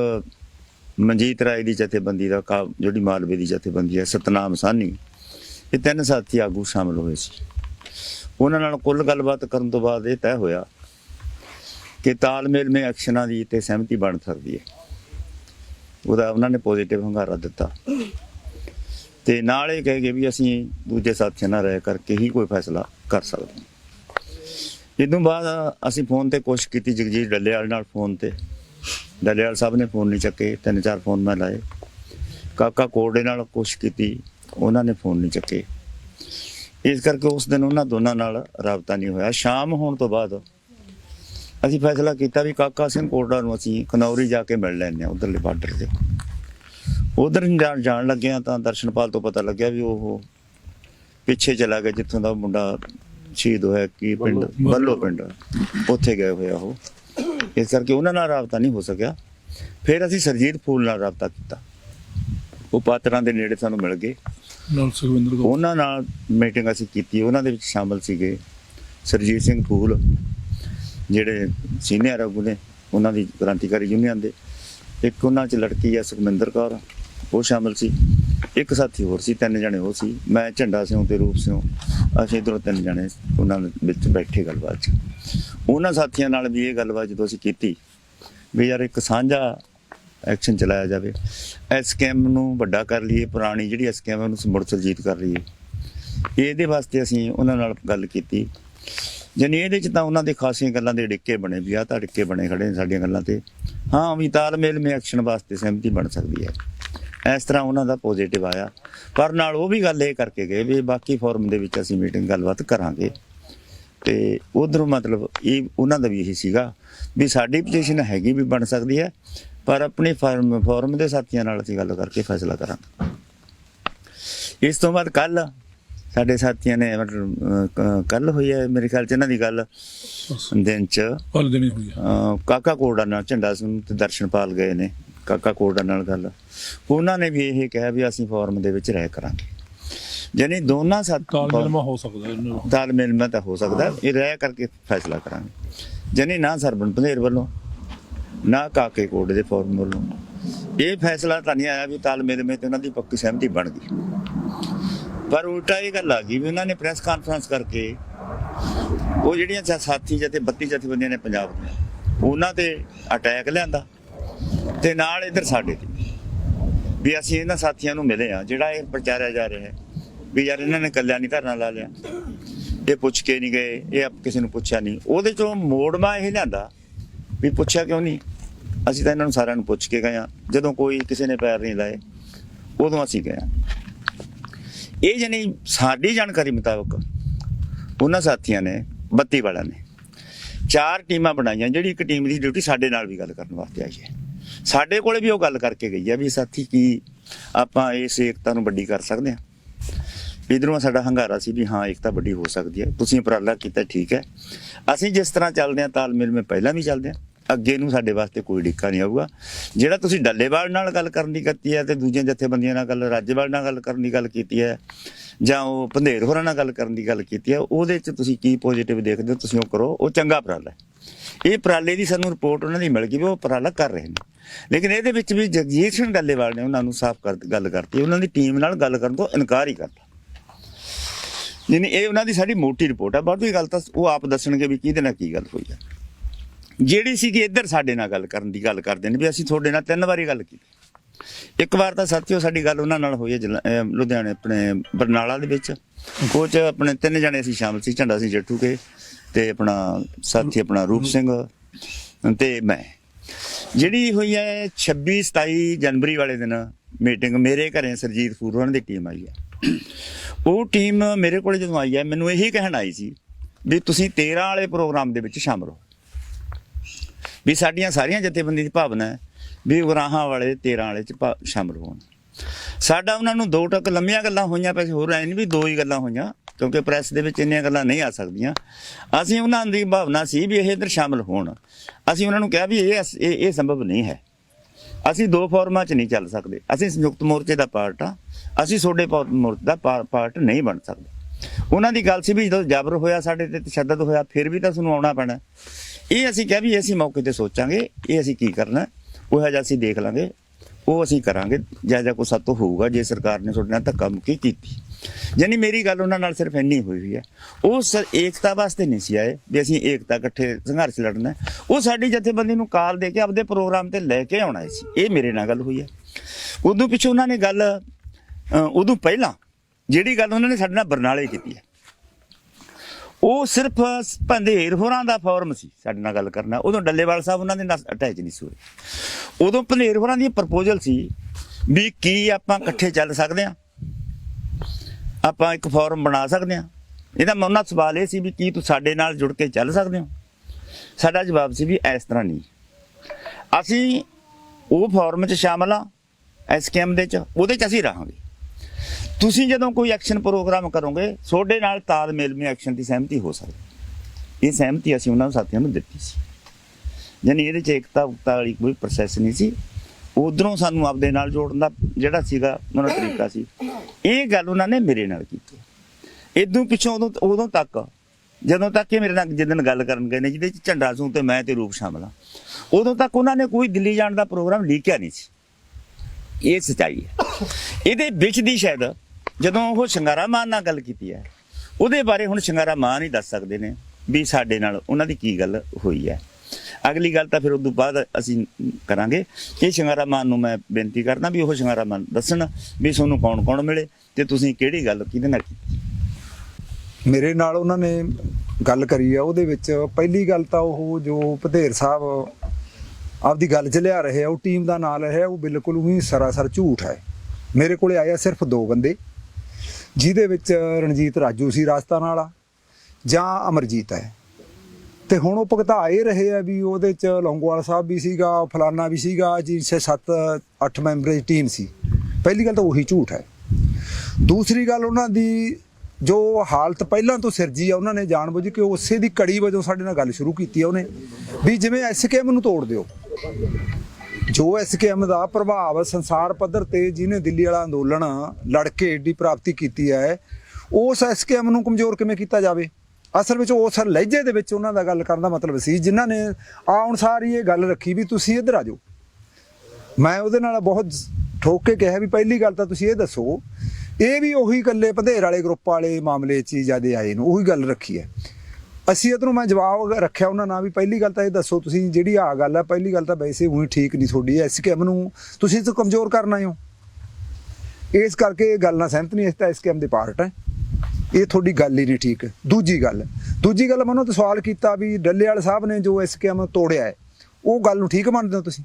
ਮਨਜੀਤ ਰਾਏ ਦੀ ਜਥੇਬੰਦੀ ਦਾ ਕਾ- ਜਿਹੜੀ ਮਾਲਵੇ ਦੀ ਜਥੇਬੰਦੀ ਹੈ, ਸਤਨਾਮ ਸਾਨੀ ਇਹ ਤਿੰਨ ਸਾਥੀ ਆਗੂ ਸ਼ਾਮਲ ਹੋਏ ਸੀ। ਉਹਨਾਂ ਨਾਲ ਕੁੱਲ ਗੱਲਬਾਤ ਕਰਨ ਤੋਂ ਬਾਅਦ ਇਹ ਤੈਅ ਹੋਇਆ ਕਿ ਤਾਲਮੇਲ ਮੇ ਐਕਸ਼ਨਾਂ ਦੀ ਤੇ ਸਹਿਮਤੀ ਬਣ ਸਕਦੀ ਹੈ। ਉਹਦਾ ਉਹਨਾਂ ਨੇ ਪੋਜ਼ਿਟਿਵ ਹੰਗਾਰਾ ਦਿੱਤਾ। ਤੇ ਨਾਲ ਇਹ ਕਹੇ ਗਏ ਵੀ ਅਸੀਂ ਦੂਜੇ ਸਾਥੀਆਂ ਨਾਲ ਰਹਿ ਕਰਕੇ ਹੀ ਕੋਈ ਫੈਸਲਾ ਕਰ ਸਕਦੇ ਹਾਂ। ਇਦੋਂ ਬਾਅਦ ਅਸੀਂ ਫੋਨ ਤੇ ਕੋਸ਼ਿਸ਼ ਕੀਤੀ ਜਗਜੀਤ ਡੱਲੇ ਵਾਲੇ ਨਾਲ ਫੋਨ ਤੇ। ਡੱਲੇਵਾਲ ਸਾਹਿਬ ਨੇ ਫੋਨ ਨਹੀਂ ਚੱਕੇ ਤਿੰਨ ਚਾਰ ਫੋਨ ਮੈਂ ਲਾਏ। ਕਾਕਾ ਕੋਰਡੇ ਨਾਲ ਕੋਸ਼ਿਸ਼ ਕੀਤੀ ਉਹਨਾਂ ਨੇ ਫੋਨ ਨਹੀਂ ਚੱਕੇ। ਇਸ ਕਰਕੇ ਉਸ ਦਿਨ ਉਹਨਾਂ ਦੋਨਾਂ ਨਾਲ ਰਾਬਤਾ ਨਹੀਂ ਹੋਇਆ। ਸ਼ਾਮ ਹੋਣ ਤੋਂ ਬਾਅਦ ਅਸੀਂ ਫੈਸਲਾ ਕੀਤਾ ਵੀ ਕਾਕਾ ਸਿੰਘ ਕੋਰਡਾ ਨੂੰ ਅਸੀਂ ਖਨੌਰੀ ਜਾ ਕੇ ਮਿਲ ਲੈਂਦੇ ਹਾਂ ਉਧਰਲੇ ਬਾਰਡਰ ਤੇ। ਉਧਰ ਜਾਣ ਜਾਣ ਲੱਗੇ ਹਾਂ ਤਾਂ ਦਰਸ਼ਨਪਾਲ ਤੋਂ ਪਤਾ ਲੱਗਿਆ ਵੀ ਉਹ ਪਿੱਛੇ ਚਲਾ ਗਿਆ ਜਿੱਥੋਂ ਦਾ ਮੁੰਡਾ ਸ਼ਹੀਦ ਹੋਇਆ ਕੀ ਪਿੰਡ? ਬੱਲੋ ਪਿੰਡ। ਉੱਥੇ ਗਏ ਹੋਇਆ ਉਹ। ਇਸ ਕਰਕੇ ਉਹਨਾਂ ਨਾਲ ਰਾਬਤਾ ਨਹੀਂ ਹੋ ਸਕਿਆ। ਫਿਰ ਅਸੀਂ ਸਰਜੀਤ ਫੂਲ ਨਾਲ ਰਾਬਤਾ ਕੀਤਾ। ਉਹ ਪਾਤਰਾਂ ਦੇ ਨੇੜੇ ਸਾਨੂੰ ਮਿਲ ਗਏ। ਨਾਲ ਸੁਖਵਿੰਦਰ ਕੌਰ। ਉਹਨਾਂ ਨਾਲ ਮੀਟਿੰਗ ਅਸੀਂ ਕੀਤੀ। ਉਹਨਾਂ ਦੇ ਵਿੱਚ ਸ਼ਾਮਲ ਸੀਗੇ ਸਰਜੀਤ ਸਿੰਘ ਫੂਲ ਜਿਹੜੇ ਸੀਨੀਅਰ ਆਗੂ ਨੇ ਉਹਨਾਂ ਦੀ ਕ੍ਰਾਂਤੀਕਾਰੀ ਯੂਨੀਅਨ ਦੇ। ਇੱਕ ਉਹਨਾਂ 'ਚ ਲੜਕੀ ਹੈ ਸੁਖਮਿੰਦਰ ਕੌਰ ਉਹ ਸ਼ਾਮਲ ਸੀ। ਇੱਕ ਸਾਥੀ ਹੋਰ ਸੀ ਤਿੰਨ ਜਣੇ ਉਹ ਸੀ। ਮੈਂ ਝੰਡਾ ਸਿੰਘ ਤੇ ਰੂਪ ਸਿੰਘ ਅਸੀਂ ਇਧਰੋਂ ਤਿੰਨ ਜਣੇ ਉਹਨਾਂ ਦੇ ਵਿੱਚ ਬੈਠੇ ਗੱਲਬਾਤ 'ਚ। ਉਹਨਾਂ ਸਾਥੀਆਂ ਨਾਲ ਵੀ ਇਹ ਗੱਲਬਾਤ ਜਦੋਂ ਅਸੀਂ ਕੀਤੀ ਵੀ ਯਾਰ ਇੱਕ ਸਾਂਝਾ ਐਕਸ਼ਨ ਚਲਾਇਆ ਜਾਵੇ, ਇਸ ਸਕੈਮ ਨੂੰ ਵੱਡਾ ਕਰ ਲਈਏ, ਪੁਰਾਣੀ ਜਿਹੜੀ ਸਕੈਮ ਹੈ ਉਹਨੂੰ ਮੁੜ ਸੁਰਜੀਤ ਕਰ ਲਈਏ। ਇਹਦੇ ਵਾਸਤੇ ਅਸੀਂ ਉਹਨਾਂ ਨਾਲ ਗੱਲ ਕੀਤੀ। ਜਾਣੀ ਇਹਦੇ ਚ ਤਾਂ ਉਹਨਾਂ ਦੇ ਖਾਸੀਆਂ ਗੱਲਾਂ ਦੇ ਡਿੱਕੇ ਬਣੇ ਵੀ ਆ ਤਾਂ ਡਿੱਕੇ ਬਣੇ ਖੜੇ ਨੇ ਸਾਡੀਆਂ ਗੱਲਾਂ ਤੇ। ਹਾਂ, ਵੀ ਤਾਲਮੇਲ ਮੇ ਐਕਸ਼ਨ ਵਾਸਤੇ ਸਹਿਮਤੀ ਬਣ ਸਕਦੀ ਹੈ। ਇਸ ਤਰ੍ਹਾਂ ਉਹਨਾਂ ਦਾ ਪੋਜ਼ਿਟਿਵ ਆਇਆ। ਪਰ ਨਾਲ ਉਹ ਵੀ ਗੱਲ ਇਹ ਕਰਕੇ ਗਏ ਵੀ ਬਾਕੀ ਫੋਰਮ ਦੇ ਵਿੱਚ ਅਸੀਂ ਮੀਟਿੰਗ ਗੱਲਬਾਤ ਕਰਾਂਗੇ। ਤੇ ਉਧਰੋਂ ਮਤਲਬ ਇਹ ਉਹਨਾਂ ਦਾ ਵੀ ਇਹੀ ਸੀਗਾ ਵੀ ਸਾਡੀ ਪੋਜੀਸ਼ਨ ਹੈਗੀ ਵੀ ਬਣ ਸਕਦੀ ਹੈ ਪਰ ਆਪਣੇ ਫਾਰਮ ਫੋਰਮ ਦੇ ਸਾਥੀਆਂ ਨਾਲ ਅਸੀਂ ਗੱਲ ਕਰਕੇ ਫੈਸਲਾ ਕਰਾਂਗੇ। ਇਸ ਤੋਂ ਬਾਅਦ ਕੱਲ ਸਾਡੇ ਸਾਥੀਆਂ ਨੇ ਮਤਲਬ ਕੱਲ ਹੋਈ ਹੈ ਮੇਰੇ ਖਿਆਲ ਚ ਇਹਨਾਂ ਦੀ ਗੱਲ ਦਿਨ ਚ। ਪਲ ਦੇਣੀ ਹੋਈ ਅਹ ਕਾਕਾ ਕੋੜਾ ਨਾਲ ਝੰਡਾ ਸਿੰਘ ਤੇ ਦਰਸ਼ਨਪਾਲ ਗਏ ਨੇ ਕਾਕਾ ਕੋੜਾ ਨਾਲ ਗੱਲ। ਉਹਨਾਂ ਨੇ ਵੀ ਇਹ ਕਿਹਾ ਵੀ ਅਸੀਂ ਫੋਰਮ ਦੇ ਵਿੱਚ ਰਹਿ ਕਰਾਂਗੇ। ਯਾਨੀ ਦੋਨਾਂ ਸਾਥ ਤਾਲਮੇਲ ਮਾ ਹੋ ਸਕਦਾ। ਤਾਲਮੇਲ ਮੈਂ ਤਾਂ ਹੋ ਸਕਦਾ। ਇਹ ਰਹਿ ਕਰਕੇ ਫੈਸਲਾ ਕਰਾਂਗੇ। ਜਾਨੀ ਨਾ ਸਰਬਨ ਪੰਧੇਰ ਵੱਲੋਂ ਨਾ ਕਾਕੇ ਕੋਟ ਦੇ ਫੋਰਮ ਵੱਲੋਂ। ਇਹ ਫੈਸਲਾ ਤਾਂ ਨਹੀਂ ਆਇਆ ਵੀ ਤਾਲਮੇਲ ਮੇ ਤੇ ਉਹਨਾਂ ਦੀ ਪੱਕੀ ਸਹਿਮਤੀ ਬਣ ਗਈ। ਪਰ ਉਲਟਾ ਇਹ ਗੱਲ ਆ ਗਈ ਵੀ ਉਹਨਾਂ ਨੇ ਪ੍ਰੈਸ ਕਾਨਫਰੰਸ ਕਰਕੇ ਉਹ ਜਿਹੜੀਆਂ ਸਾਥੀ ਜਥੇ 32 ਜਥੇਬੰਦੀਆਂ ਨੇ ਪੰਜਾਬ ਦੀਆਂ ਉਹਨਾਂ ਤੇ ਅਟੈਕ ਲਿਆਂਦਾ ਤੇ ਨਾਲ ਇਧਰ ਸਾਡੇ ਤੇ ਵੀ ਅਸੀਂ ਇਹਨਾਂ ਸਾਥੀਆਂ ਨੂੰ ਮਿਲੇ ਆ ਜਿਹੜਾ ਇਹ ਪ੍ਰਚਾਰਿਆ ਜਾ ਰਿਹਾ ਹੈ। ਵੀ ਯਾਰ ਇਹਨਾਂ ਨੇ ਕੱਲਿਆਂ ਨਹੀਂ ਧਰਨਾ ਲਾ ਲਿਆ। ਇਹ ਪੁੱਛ ਕੇ ਨਹੀਂ ਗਏ, ਇਹ ਆਪ ਕਿਸੇ ਨੂੰ ਪੁੱਛਿਆ ਨਹੀਂ ਉਹਦੇ ਚੋਂ ਮੋੜਮਾ ਇਹ ਲਿਆਂਦਾ ਵੀ ਪੁੱਛਿਆ ਕਿਉਂ ਨਹੀਂ ਅਸੀਂ ਤਾਂ ਇਹਨਾਂ ਨੂੰ ਸਾਰਿਆਂ ਨੂੰ ਪੁੱਛ ਕੇ ਗਏ ਆ ਜਦੋਂ ਕੋਈ ਕਿਸੇ ਨੇ ਪੈਰ ਨਹੀਂ ਲਾਏ, ਉਦੋਂ ਅਸੀਂ ਗਏ ਆ ਇਹ ਜਣੀ ਸਾਡੀ ਜਾਣਕਾਰੀ ਮੁਤਾਬਕ ਉਹਨਾਂ ਸਾਥੀਆਂ ਨੇ 32 ਵਾਲਿਆਂ ਨੇ ਚਾਰ ਟੀਮਾਂ ਬਣਾਈਆਂ, ਜਿਹੜੀ ਇੱਕ ਟੀਮ ਦੀ ਡਿਊਟੀ ਸਾਡੇ ਨਾਲ ਵੀ ਗੱਲ ਕਰਨ ਵਾਸਤੇ ਆਈ ਹੈ। ਸਾਡੇ ਕੋਲੇ ਵੀ ਉਹ ਗੱਲ ਕਰਕੇ ਗਈ ਹੈ ਵੀ ਸਾਥੀ ਕੀ ਆਪਾਂ ਇਸ ਏਕਤਾ ਨੂੰ ਵੱਡੀ ਕਰ ਸਕਦੇ ਹਾਂ। ਇਧਰੋਂ ਸਾਡਾ ਹੰਗਾਰਾ ਸੀ ਵੀ ਹਾਂ, ਏਕਤਾ ਵੱਡੀ ਹੋ ਸਕਦੀ ਹੈ। ਤੁਸੀਂ ਉਪਰਾਲਾ ਕੀਤਾ, ਠੀਕ ਹੈ। ਅਸੀਂ ਜਿਸ ਤਰ੍ਹਾਂ ਚੱਲਦੇ ਹਾਂ, ਤਾਲਮੇਲ ਮੈਂ ਪਹਿਲਾਂ ਵੀ ਚੱਲਦੇ ਹਾਂ। ਅੱਗੇ ਨੂੰ ਸਾਡੇ ਵਾਸਤੇ ਕੋਈ ਡਿੱਕਾ ਨਹੀਂ ਆਊਗਾ। ਜਿਹੜਾ ਤੁਸੀਂ ਡੱਲੇਵਾਲ ਨਾਲ ਗੱਲ ਕਰਨ ਦੀ ਕੀਤੀ ਹੈ ਤੇ ਦੂਜੀਆਂ ਜਥੇਬੰਦੀਆਂ ਨਾਲ ਗੱਲ, ਰਾਜੇਵਾਲ ਨਾਲ ਗੱਲ ਕਰਨ ਦੀ ਗੱਲ ਕੀਤੀ ਹੈ, ਜਾਂ ਉਹ ਪੰਧੇਰ ਹੋਰਾਂ ਨਾਲ ਗੱਲ ਕਰਨ ਦੀ ਗੱਲ ਕੀਤੀ ਹੈ, ਉਹਦੇ 'ਚ ਤੁਸੀਂ ਕੀ ਪੋਜ਼ਿਟਿਵ ਦੇਖਦੇ ਹੋ, ਤੁਸੀਂ ਉਹ ਕਰੋ, ਉਹ ਚੰਗਾ ਉਪਰਾਲਾ ਹੈ। ਇਹ ਉਪਰਾਲੇ ਦੀ ਸਾਨੂੰ ਰਿਪੋਰਟ ਉਹਨਾਂ ਦੀ ਮਿਲ ਗਈ ਵੀ ਉਹ ਉਪਰਾਲਾ ਕਰ ਰਹੇ ਨੇ। ਲੇਕਿਨ ਇਹਦੇ ਵਿੱਚ ਵੀ ਜਗਜੀਤ ਸਿੰਘ ਡੱਲੇਵਾਲ ਨੇ ਉਹਨਾਂ ਨੂੰ ਸਾਫ਼ ਕਰ, ਗੱਲ ਕਰਤੀ, ਉਹਨਾਂ ਦੀ ਟੀਮ ਨਾਲ ਗੱਲ ਕਰਨ ਤੋਂ ਇਨਕਾਰ ਹੀ ਕਰਤਾ। ਯਾਨੀ ਇਹ ਉਹਨਾਂ ਦੀ ਸਾਡੀ ਮੋਟੀ ਰਿਪੋਰਟ ਆ। ਹੈ ਬਾਕੀ ਗੱਲ ਤਾਂ ਉਹ ਆਪ ਦੱਸਣਗੇ ਵੀ ਕਿਹਦੇ ਨਾਲ ਕੀ ਗੱਲ ਹੋਈ ਆ। ਜਿਹੜੀ ਸੀ ਕਿ ਇੱਧਰ ਸਾਡੇ ਨਾਲ ਗੱਲ ਕਰਨ ਦੀ ਗੱਲ ਕਰਦੇ ਨੇ ਵੀ ਅਸੀਂ ਤੁਹਾਡੇ ਨਾਲ ਤਿੰਨ ਵਾਰੀ ਗੱਲ ਕੀਤੀ। ਇੱਕ ਵਾਰ ਤਾਂ ਸਾਥੀਓ ਸਾਡੀ ਗੱਲ ਉਹਨਾਂ ਨਾਲ ਹੋਈ ਹੈ ਜਲ- ਲੁਧਿਆਣੇ ਆਪਣੇ ਬਰਨਾਲਾ ਦੇ ਵਿੱਚ। ਉਹ 'ਚ ਆਪਣੇ ਤਿੰਨ ਜਣੇ ਅਸੀਂ ਸ਼ਾਮਲ ਸੀ, ਝੰਡਾ ਸੀ ਜੱਟੂ ਕੇ ਤੇ ਆਪਣਾ ਸਾਥੀ ਆਪਣਾ ਰੂਪ ਸਿੰਘ ਤੇ ਮੈਂ। ਜਿਹੜੀ ਹੋਈ ਹੈ 26 27 ਜਨਵਰੀ ਵਾਲੇ ਦਿਨ ਮੀਟਿੰਗ ਮੇਰੇ ਘਰੇ ਸਰਜੀਤ ਫੂਰਵਾਨ ਦੀ ਟੀਮ ਆਈ ਹੈ ਉਹ ਟੀਮ ਮੇਰੇ ਕੋਲ ਜਦੋਂ ਆਈ ਹੈ, ਮੈਨੂੰ ਇਹੀ ਕਹਿਣ ਆਈ ਸੀ ਵੀ ਤੁਸੀਂ 13 ਵਾਲੇ ਪ੍ਰੋਗਰਾਮ ਦੇ ਵਿੱਚ ਸ਼ਾਮਲ ਹੋ ਵੀ ਸਾਡੀਆਂ ਸਾਰੀਆਂ ਜਥੇਬੰਦੀ ਦੀ ਭਾਵਨਾ ਹੈ ਵੀ ਉਗਰਾਹਾਂ ਵਾਲੇ 13 ਵਾਲੇ ਚ ਭਾ- ਸ਼ਾਮਲ ਹੋਣ। ਸਾਡਾ ਉਹਨਾਂ ਨੂੰ ਦੋ ਟੱਕ ਲੰਮੀਆਂ ਗੱਲਾਂ ਹੋਈਆਂ, ਪੈਸੇ ਹੋਰ ਐ ਨਹੀਂ ਵੀ ਦੋ ਹੀ ਗੱਲਾਂ ਹੋਈਆਂ, ਕਿਉਂਕਿ ਪ੍ਰੈਸ ਦੇ ਵਿੱਚ ਇੰਨੀਆਂ ਗੱਲਾਂ ਨਹੀਂ ਆ ਸਕਦੀਆਂ। ਅਸੀਂ ਉਹਨਾਂ ਦੀ ਭਾਵਨਾ ਸੀ ਵੀ ਇਹ ਇੱਧਰ ਸ਼ਾਮਲ ਹੋਣ। ਅਸੀਂ ਉਹਨਾਂ ਨੂੰ ਕਿਹਾ ਵੀ ਇਹ ਅਸ- ਇਹ ਇਹ ਸੰਭਵ ਨਹੀਂ ਹੈ। ਅਸੀਂ ਦੋ ਫਾਰਮਾਂ 'ਚ ਨਹੀਂ ਚੱਲ ਸਕਦੇ। ਅਸੀਂ ਸੰਯੁਕਤ ਮੋਰਚੇ ਦਾ ਪਾਰਟ ਆ। ਅਸੀਂ ਤੁਹਾਡੇ ਪਾ- ਮੋਰਚੇ ਦਾ ਪਾ- ਪਾਰਟ ਨਹੀਂ ਬਣ ਸਕਦੇ। ਉਹਨਾਂ ਦੀ ਗੱਲ ਸੀ ਵੀ ਜਦੋਂ ਜ਼ਬਰ ਹੋਇਆ ਸਾਡੇ ਤੇ ਤਸ਼ੱਦਦ ਹੋਇਆ, ਫਿਰ ਵੀ ਤਾਂ ਤੁਹਾਨੂੰ ਆਉਣਾ ਪੈਣਾ। ਇਹ ਅਸੀਂ ਕਿਹਾ ਵੀ ਅਸੀਂ ਮੌਕੇ ਤੇ ਸੋਚਾਂਗੇ, ਇਹ ਅਸੀਂ ਕੀ ਕਰਨਾ ਉਹ ਜਿਹਾ ਅਸੀਂ ਦੇਖ ਲਾਂਗੇ, ਉਹ ਅਸੀਂ ਕਰਾਂਗੇ ਜਾਂ ਜਾਂ ਕੋਈ ਸਾਤੋਂ ਹੋਊਗਾ ਜੇ ਸਰਕਾਰ ਨੇ ਤੁਹਾਡੇ ਨਾਲ ਧੱਕਾ ਮੁੱਕੀ ਕੀਤੀ। ਯਾਨੀ ਮੇਰੀ ਗੱਲ ਉਹਨਾਂ ਨਾਲ ਸਿਰਫ ਇੰਨੀ ਹੋਈ ਹੋਈ ਹੈ, ਉਹ ਸ- ਏਕਤਾ ਵਾਸਤੇ ਨਹੀਂ ਸੀ ਆਏ ਵੀ ਅਸੀਂ ਏਕਤਾ ਇਕੱਠੇ ਸੰਘਰਸ਼ ਲੜਨਾ ਉਹ ਸਾਡੀ ਜਥੇਬੰਦੀ ਨੂੰ ਕਾਲ ਦੇ ਕੇ ਆਪਦੇ ਪ੍ਰੋਗਰਾਮ ਤੇ ਲੈ ਕੇ ਆਉਣਾ ਸੀ। ਇਹ ਮੇਰੇ ਨਾਲ ਗੱਲ ਹੋਈ ਹੈ। ਉਦੋਂ ਪਿੱਛੇ ਉਹਨਾਂ ਨੇ ਗੱਲ ਉਦੋਂ ਪਹਿਲਾਂ ਜਿਹੜੀ ਗੱਲ ਉਹਨਾਂ ਨੇ ਸਾਡੇ ਨਾਲ ਬਰਨਾਲੇ ਕੀਤੀ ਹੈ, ਉਹ ਸਿਰਫ ਭੰਦੇਰ ਹੋਰਾਂ ਦਾ ਫੋਰਮ ਸੀ ਸਾਡੇ ਨਾਲ ਗੱਲ ਕਰਨਾ ਉਦੋਂ ਡੱਲੇਵਾਲ ਸਾਹਿਬ ਉਹਨਾਂ ਦੇ ਨਾਲ ਅਟੈਚ ਨਹੀਂ ਸੀ ਹੋਏ। ਉਦੋਂ ਭੰਦੇਰ ਹੋਰਾਂ ਦੀ ਪ੍ਰਪੋਜ਼ਲ ਸੀ ਵੀ ਕੀ ਆਪਾਂ ਇਕੱਠੇ ਚੱਲ ਸਕਦੇ ਹਾਂ, ਆਪਾਂ ਇੱਕ ਫੋਰਮ ਬਣਾ ਸਕਦੇ ਹਾਂ। ਇਹਦਾ ਉਹਨਾਂ ਸਵਾਲ ਇਹ ਸੀ ਵੀ ਕੀ ਤੂੰ ਸਾਡੇ ਨਾਲ ਜੁੜ ਕੇ ਚੱਲ ਸਕਦੇ ਹੋ? ਸਾਡਾ ਜਵਾਬ ਸੀ ਵੀ ਇਸ ਤਰ੍ਹਾਂ ਨਹੀਂ। ਅਸੀਂ ਉਹ ਫੋਰਮ 'ਚ ਸ਼ਾਮਲ ਆ ਐਸਕੇਐਮ ਦੇ 'ਚ, ਉਹਦੇ 'ਚ ਅਸੀਂ ਰਹਾਂਗੇ। ਤੁਸੀਂ ਜਦੋਂ ਕੋਈ ਐਕਸ਼ਨ ਪ੍ਰੋਗਰਾਮ ਕਰੋਗੇ, ਤੁਹਾਡੇ ਨਾਲ ਤਾਲਮੇਲ ਮੇ ਐਕਸ਼ਨ ਦੀ ਸਹਿਮਤੀ ਹੋ ਸਕਦੀ। ਇਹ ਸਹਿਮਤੀ ਅਸੀਂ ਉਹਨਾਂ ਸਾਥੀਆਂ ਨੂੰ ਦਿੱਤੀ ਸੀ। ਯਾਨੀ ਇਹਦੇ 'ਚ ਏਕਤਾ, ਉਕਤਾ ਵਾਲੀ ਕੋਈ ਪ੍ਰੋਸੈਸ ਨਹੀਂ ਸੀ। ਉਧਰੋਂ ਸਾਨੂੰ ਆਪਦੇ ਨਾਲ ਜੋੜਨ ਦਾ ਜਿਹੜਾ ਸੀਗਾ, ਉਹਨਾਂ ਦਾ ਤਰੀਕਾ ਸੀ। ਇਹ ਗੱਲ ਉਹਨਾਂ ਨੇ ਮੇਰੇ ਨਾਲ ਕੀਤੀ। ਇਦੋਂ ਪਿੱਛੋਂ ਉਦੋਂ ਉਦੋਂ ਤੱਕ, ਜਦੋਂ ਤੱਕ ਇਹ ਮੇਰੇ ਨਾਲ ਜਿੱਦਣ ਗੱਲ ਕਰਨ ਗਏ ਨੇ, ਜਿਹਦੇ 'ਚ ਝੰਡਾ ਸੂ ਤੇ ਮੈਂ ਤੇ ਰੂਪ ਸ਼ਾਮਲ ਆ ਉਦੋਂ ਤੱਕ ਉਹਨਾਂ ਨੇ ਕੋਈ ਦਿੱਲੀ ਜਾਣ ਦਾ ਪ੍ਰੋਗਰਾਮ ਲਿਖਿਆ ਨਹੀਂ ਸੀ। ਇਹ ਸਚਾਈ ਹੈ। ਇਹਦੇ ਵਿੱਚ ਦੀ ਸ਼ਾਇਦ ਜਦੋਂ ਉਹ ਸ਼ਿੰਗਾਰਾ ਮਾਨ ਨਾਲ ਗੱਲ ਕੀਤੀ ਹੈ, ਉਹਦੇ ਬਾਰੇ ਹੁਣ ਸ਼ਿੰਗਾਰਾ ਮਾਨ ਹੀ ਦੱਸ ਸਕਦੇ ਨੇ ਵੀ ਸਾਡੇ ਨਾਲ ਉਹਨਾਂ ਦੀ ਕੀ ਗੱਲ ਹੋਈ ਹੈ। ਅਗਲੀ ਗੱਲ ਤਾਂ ਫਿਰ ਉਸ ਤੋਂ ਬਾਅਦ ਅਸੀਂ ਕਰਾਂਗੇ ਇਹ ਸ਼ਿੰਗਾਰਾ ਮਾਨ ਨੂੰ ਮੈਂ ਬੇਨਤੀ ਕਰਦਾ ਵੀ ਉਹ ਸ਼ਿੰਗਾਰਾ ਮਾਨ ਦੱਸਣ ਵੀ ਤੁਹਾਨੂੰ ਕੌਣ ਕੌਣ ਮਿਲੇ ਤੇ ਤੁਸੀਂ ਕਿਹੜੀ ਗੱਲ ਕਿਹਦੇ ਨਾਲ ਕੀਤੀ। ਮੇਰੇ ਨਾਲ ਉਹਨਾਂ ਨੇ ਗੱਲ ਕਰੀ ਆ, ਉਹਦੇ ਵਿੱਚ ਪਹਿਲੀ ਗੱਲ ਤਾਂ ਉਹ ਜੋ ਭਦੇਰ ਸਾਹਿਬ ਆਪਦੀ ਗੱਲ 'ਚ ਲਿਆ ਰਹੇ ਆ, ਉਹ ਟੀਮ ਦਾ ਨਾਂ ਲੈ ਰਿਹਾ ਉਹ ਬਿਲਕੁਲ ਵੀ ਸਰਾਸਰ ਝੂਠ ਹੈ। ਮੇਰੇ ਕੋਲੇ ਆਇਆ ਸਿਰਫ ਦੋ ਬੰਦੇ। ਜਿਹਦੇ ਵਿੱਚ ਰਣਜੀਤ ਰਾਜੂ ਸੀ ਰਾਜਸਥਾਨ ਵਾਲਾ ਜਾਂ ਅਮਰਜੀਤ ਹੈ। ਤੇ ਹੁਣ ਉਹ ਭਗਤਾ ਇਹ ਰਹੇ ਆ ਵੀ ਉਹਦੇ ਚ ਲੌਂਗੋਵਾਲ ਸਾਹਿਬ ਵੀ ਸੀਗਾ, ਫਲਾਨਾ ਵੀ ਸੀਗਾ ਜੀ 7 8 ਮੈਂਬਰ ਟੀਮ ਸੀ। ਪਹਿਲੀ ਗੱਲ ਤਾਂ ਉਹੀ ਝੂਠ ਹੈ। ਦੂਸਰੀ ਗੱਲ ਉਹਨਾਂ ਦੀ ਜੋ ਹਾਲਤ ਪਹਿਲਾਂ ਤੋਂ ਸਿਰਜੀ ਆ, ਉਹਨਾਂ ਨੇ ਜਾਣਬੁੱਝ ਕੇ ਉਸੇ ਦੀ ਕੜੀ ਵਜੋਂ ਸਾਡੇ ਨਾਲ ਗੱਲ ਸ਼ੁਰੂ ਕੀਤੀ ਆ ਉਹਨੇ, ਵੀ ਜਿਵੇਂ ਐਸਕੇਐਮ ਨੂੰ ਤੋੜ ਦਿਓ। ਜੋ ਐਸਕੇਐਮ ਦਾ ਪ੍ਰਭਾਵ ਸੰਸਾਰ ਪੱਧਰ ਤੇ ਜਿਹਨੇ ਦਿੱਲੀ ਵਾਲਾ ਅੰਦੋਲਨ ਲੜ ਕੇ ਏਡੀ ਪ੍ਰਾਪਤੀ ਕੀਤੀ ਹੈ, ਉਸ ਐਸਕੇਐਮ ਨੂੰ ਕਮਜ਼ੋਰ ਕਿਵੇਂ ਕੀਤਾ ਜਾਵੇ? ਅਸਲ ਵਿੱਚ ਉਸ ਲਹਿਜੇ ਦੇ ਵਿੱਚ ਉਹਨਾਂ ਦਾ ਗੱਲ ਕਰਨ ਦਾ ਮਤਲਬ ਸੀ, ਜਿਨ੍ਹਾਂ ਨੇ ਆਉਣ ਸਾਰ ਹੀ ਇਹ ਗੱਲ ਰੱਖੀ ਵੀ ਤੁਸੀਂ ਇੱਧਰ ਆ ਜਾਓ। ਮੈਂ ਉਹਦੇ ਨਾਲ ਬਹੁਤ ਠੋਕ ਕੇ ਕਿਹਾ ਵੀ ਪਹਿਲੀ ਗੱਲ ਤਾਂ ਤੁਸੀਂ ਇਹ ਦੱਸੋ, ਇਹ ਵੀ ਉਹੀ ਇਕੱਲੇ ਭੰਦੇਰ ਵਾਲੇ ਗਰੁੱਪ ਵਾਲੇ ਮਾਮਲੇ 'ਚ ਹੀ ਜਿਆਦੇ ਆਏ ਨੂੰ, ਉਹੀ ਗੱਲ ਰੱਖੀ ਹੈ। ਅਸੀਂ ਇਧਰੋਂ ਮੈਂ ਜਵਾਬ ਰੱਖਿਆ ਉਹਨਾਂ ਨਾਲ ਵੀ, ਪਹਿਲੀ ਗੱਲ ਤਾਂ ਇਹ ਦੱਸੋ ਤੁਸੀਂ ਜਿਹੜੀ ਆ ਗੱਲ ਹੈ ਪਹਿਲੀ ਗੱਲ ਤਾਂ ਵੈਸੇ ਉਹੀ ਠੀਕ ਨਹੀਂ ਤੁਹਾਡੀ ਐਸਕੇਐਮ ਨੂੰ ਤੁਸੀਂ ਤਾਂ ਕਮਜ਼ੋਰ ਕਰਨਾ ਹੋ। ਇਸ ਕਰਕੇ ਇਹ ਗੱਲ ਨਾਲ ਸਹਿਮਤ ਨਹੀਂ ਇਸ ਤਾਂ ਐਸਕੇਐਮ ਦੇ ਪਾਰਟ ਹੈ। ਇਹ ਤੁਹਾਡੀ ਗੱਲ ਹੀ ਨਹੀਂ ਠੀਕ। ਦੂਜੀ ਗੱਲ ਦੂਜੀ ਗੱਲ ਮੈਨੂੰ ਤਾਂ ਸਵਾਲ ਕੀਤਾ ਵੀ ਡੱਲੇ ਵਾਲੇ ਸਾਹਿਬ ਨੇ ਜੋ ਐਸਕੇਐਮ ਤੋੜਿਆ ਹੈ, ਉਹ ਗੱਲ ਨੂੰ ਠੀਕ ਮੰਨਦੇ ਹੋ ਤੁਸੀਂ?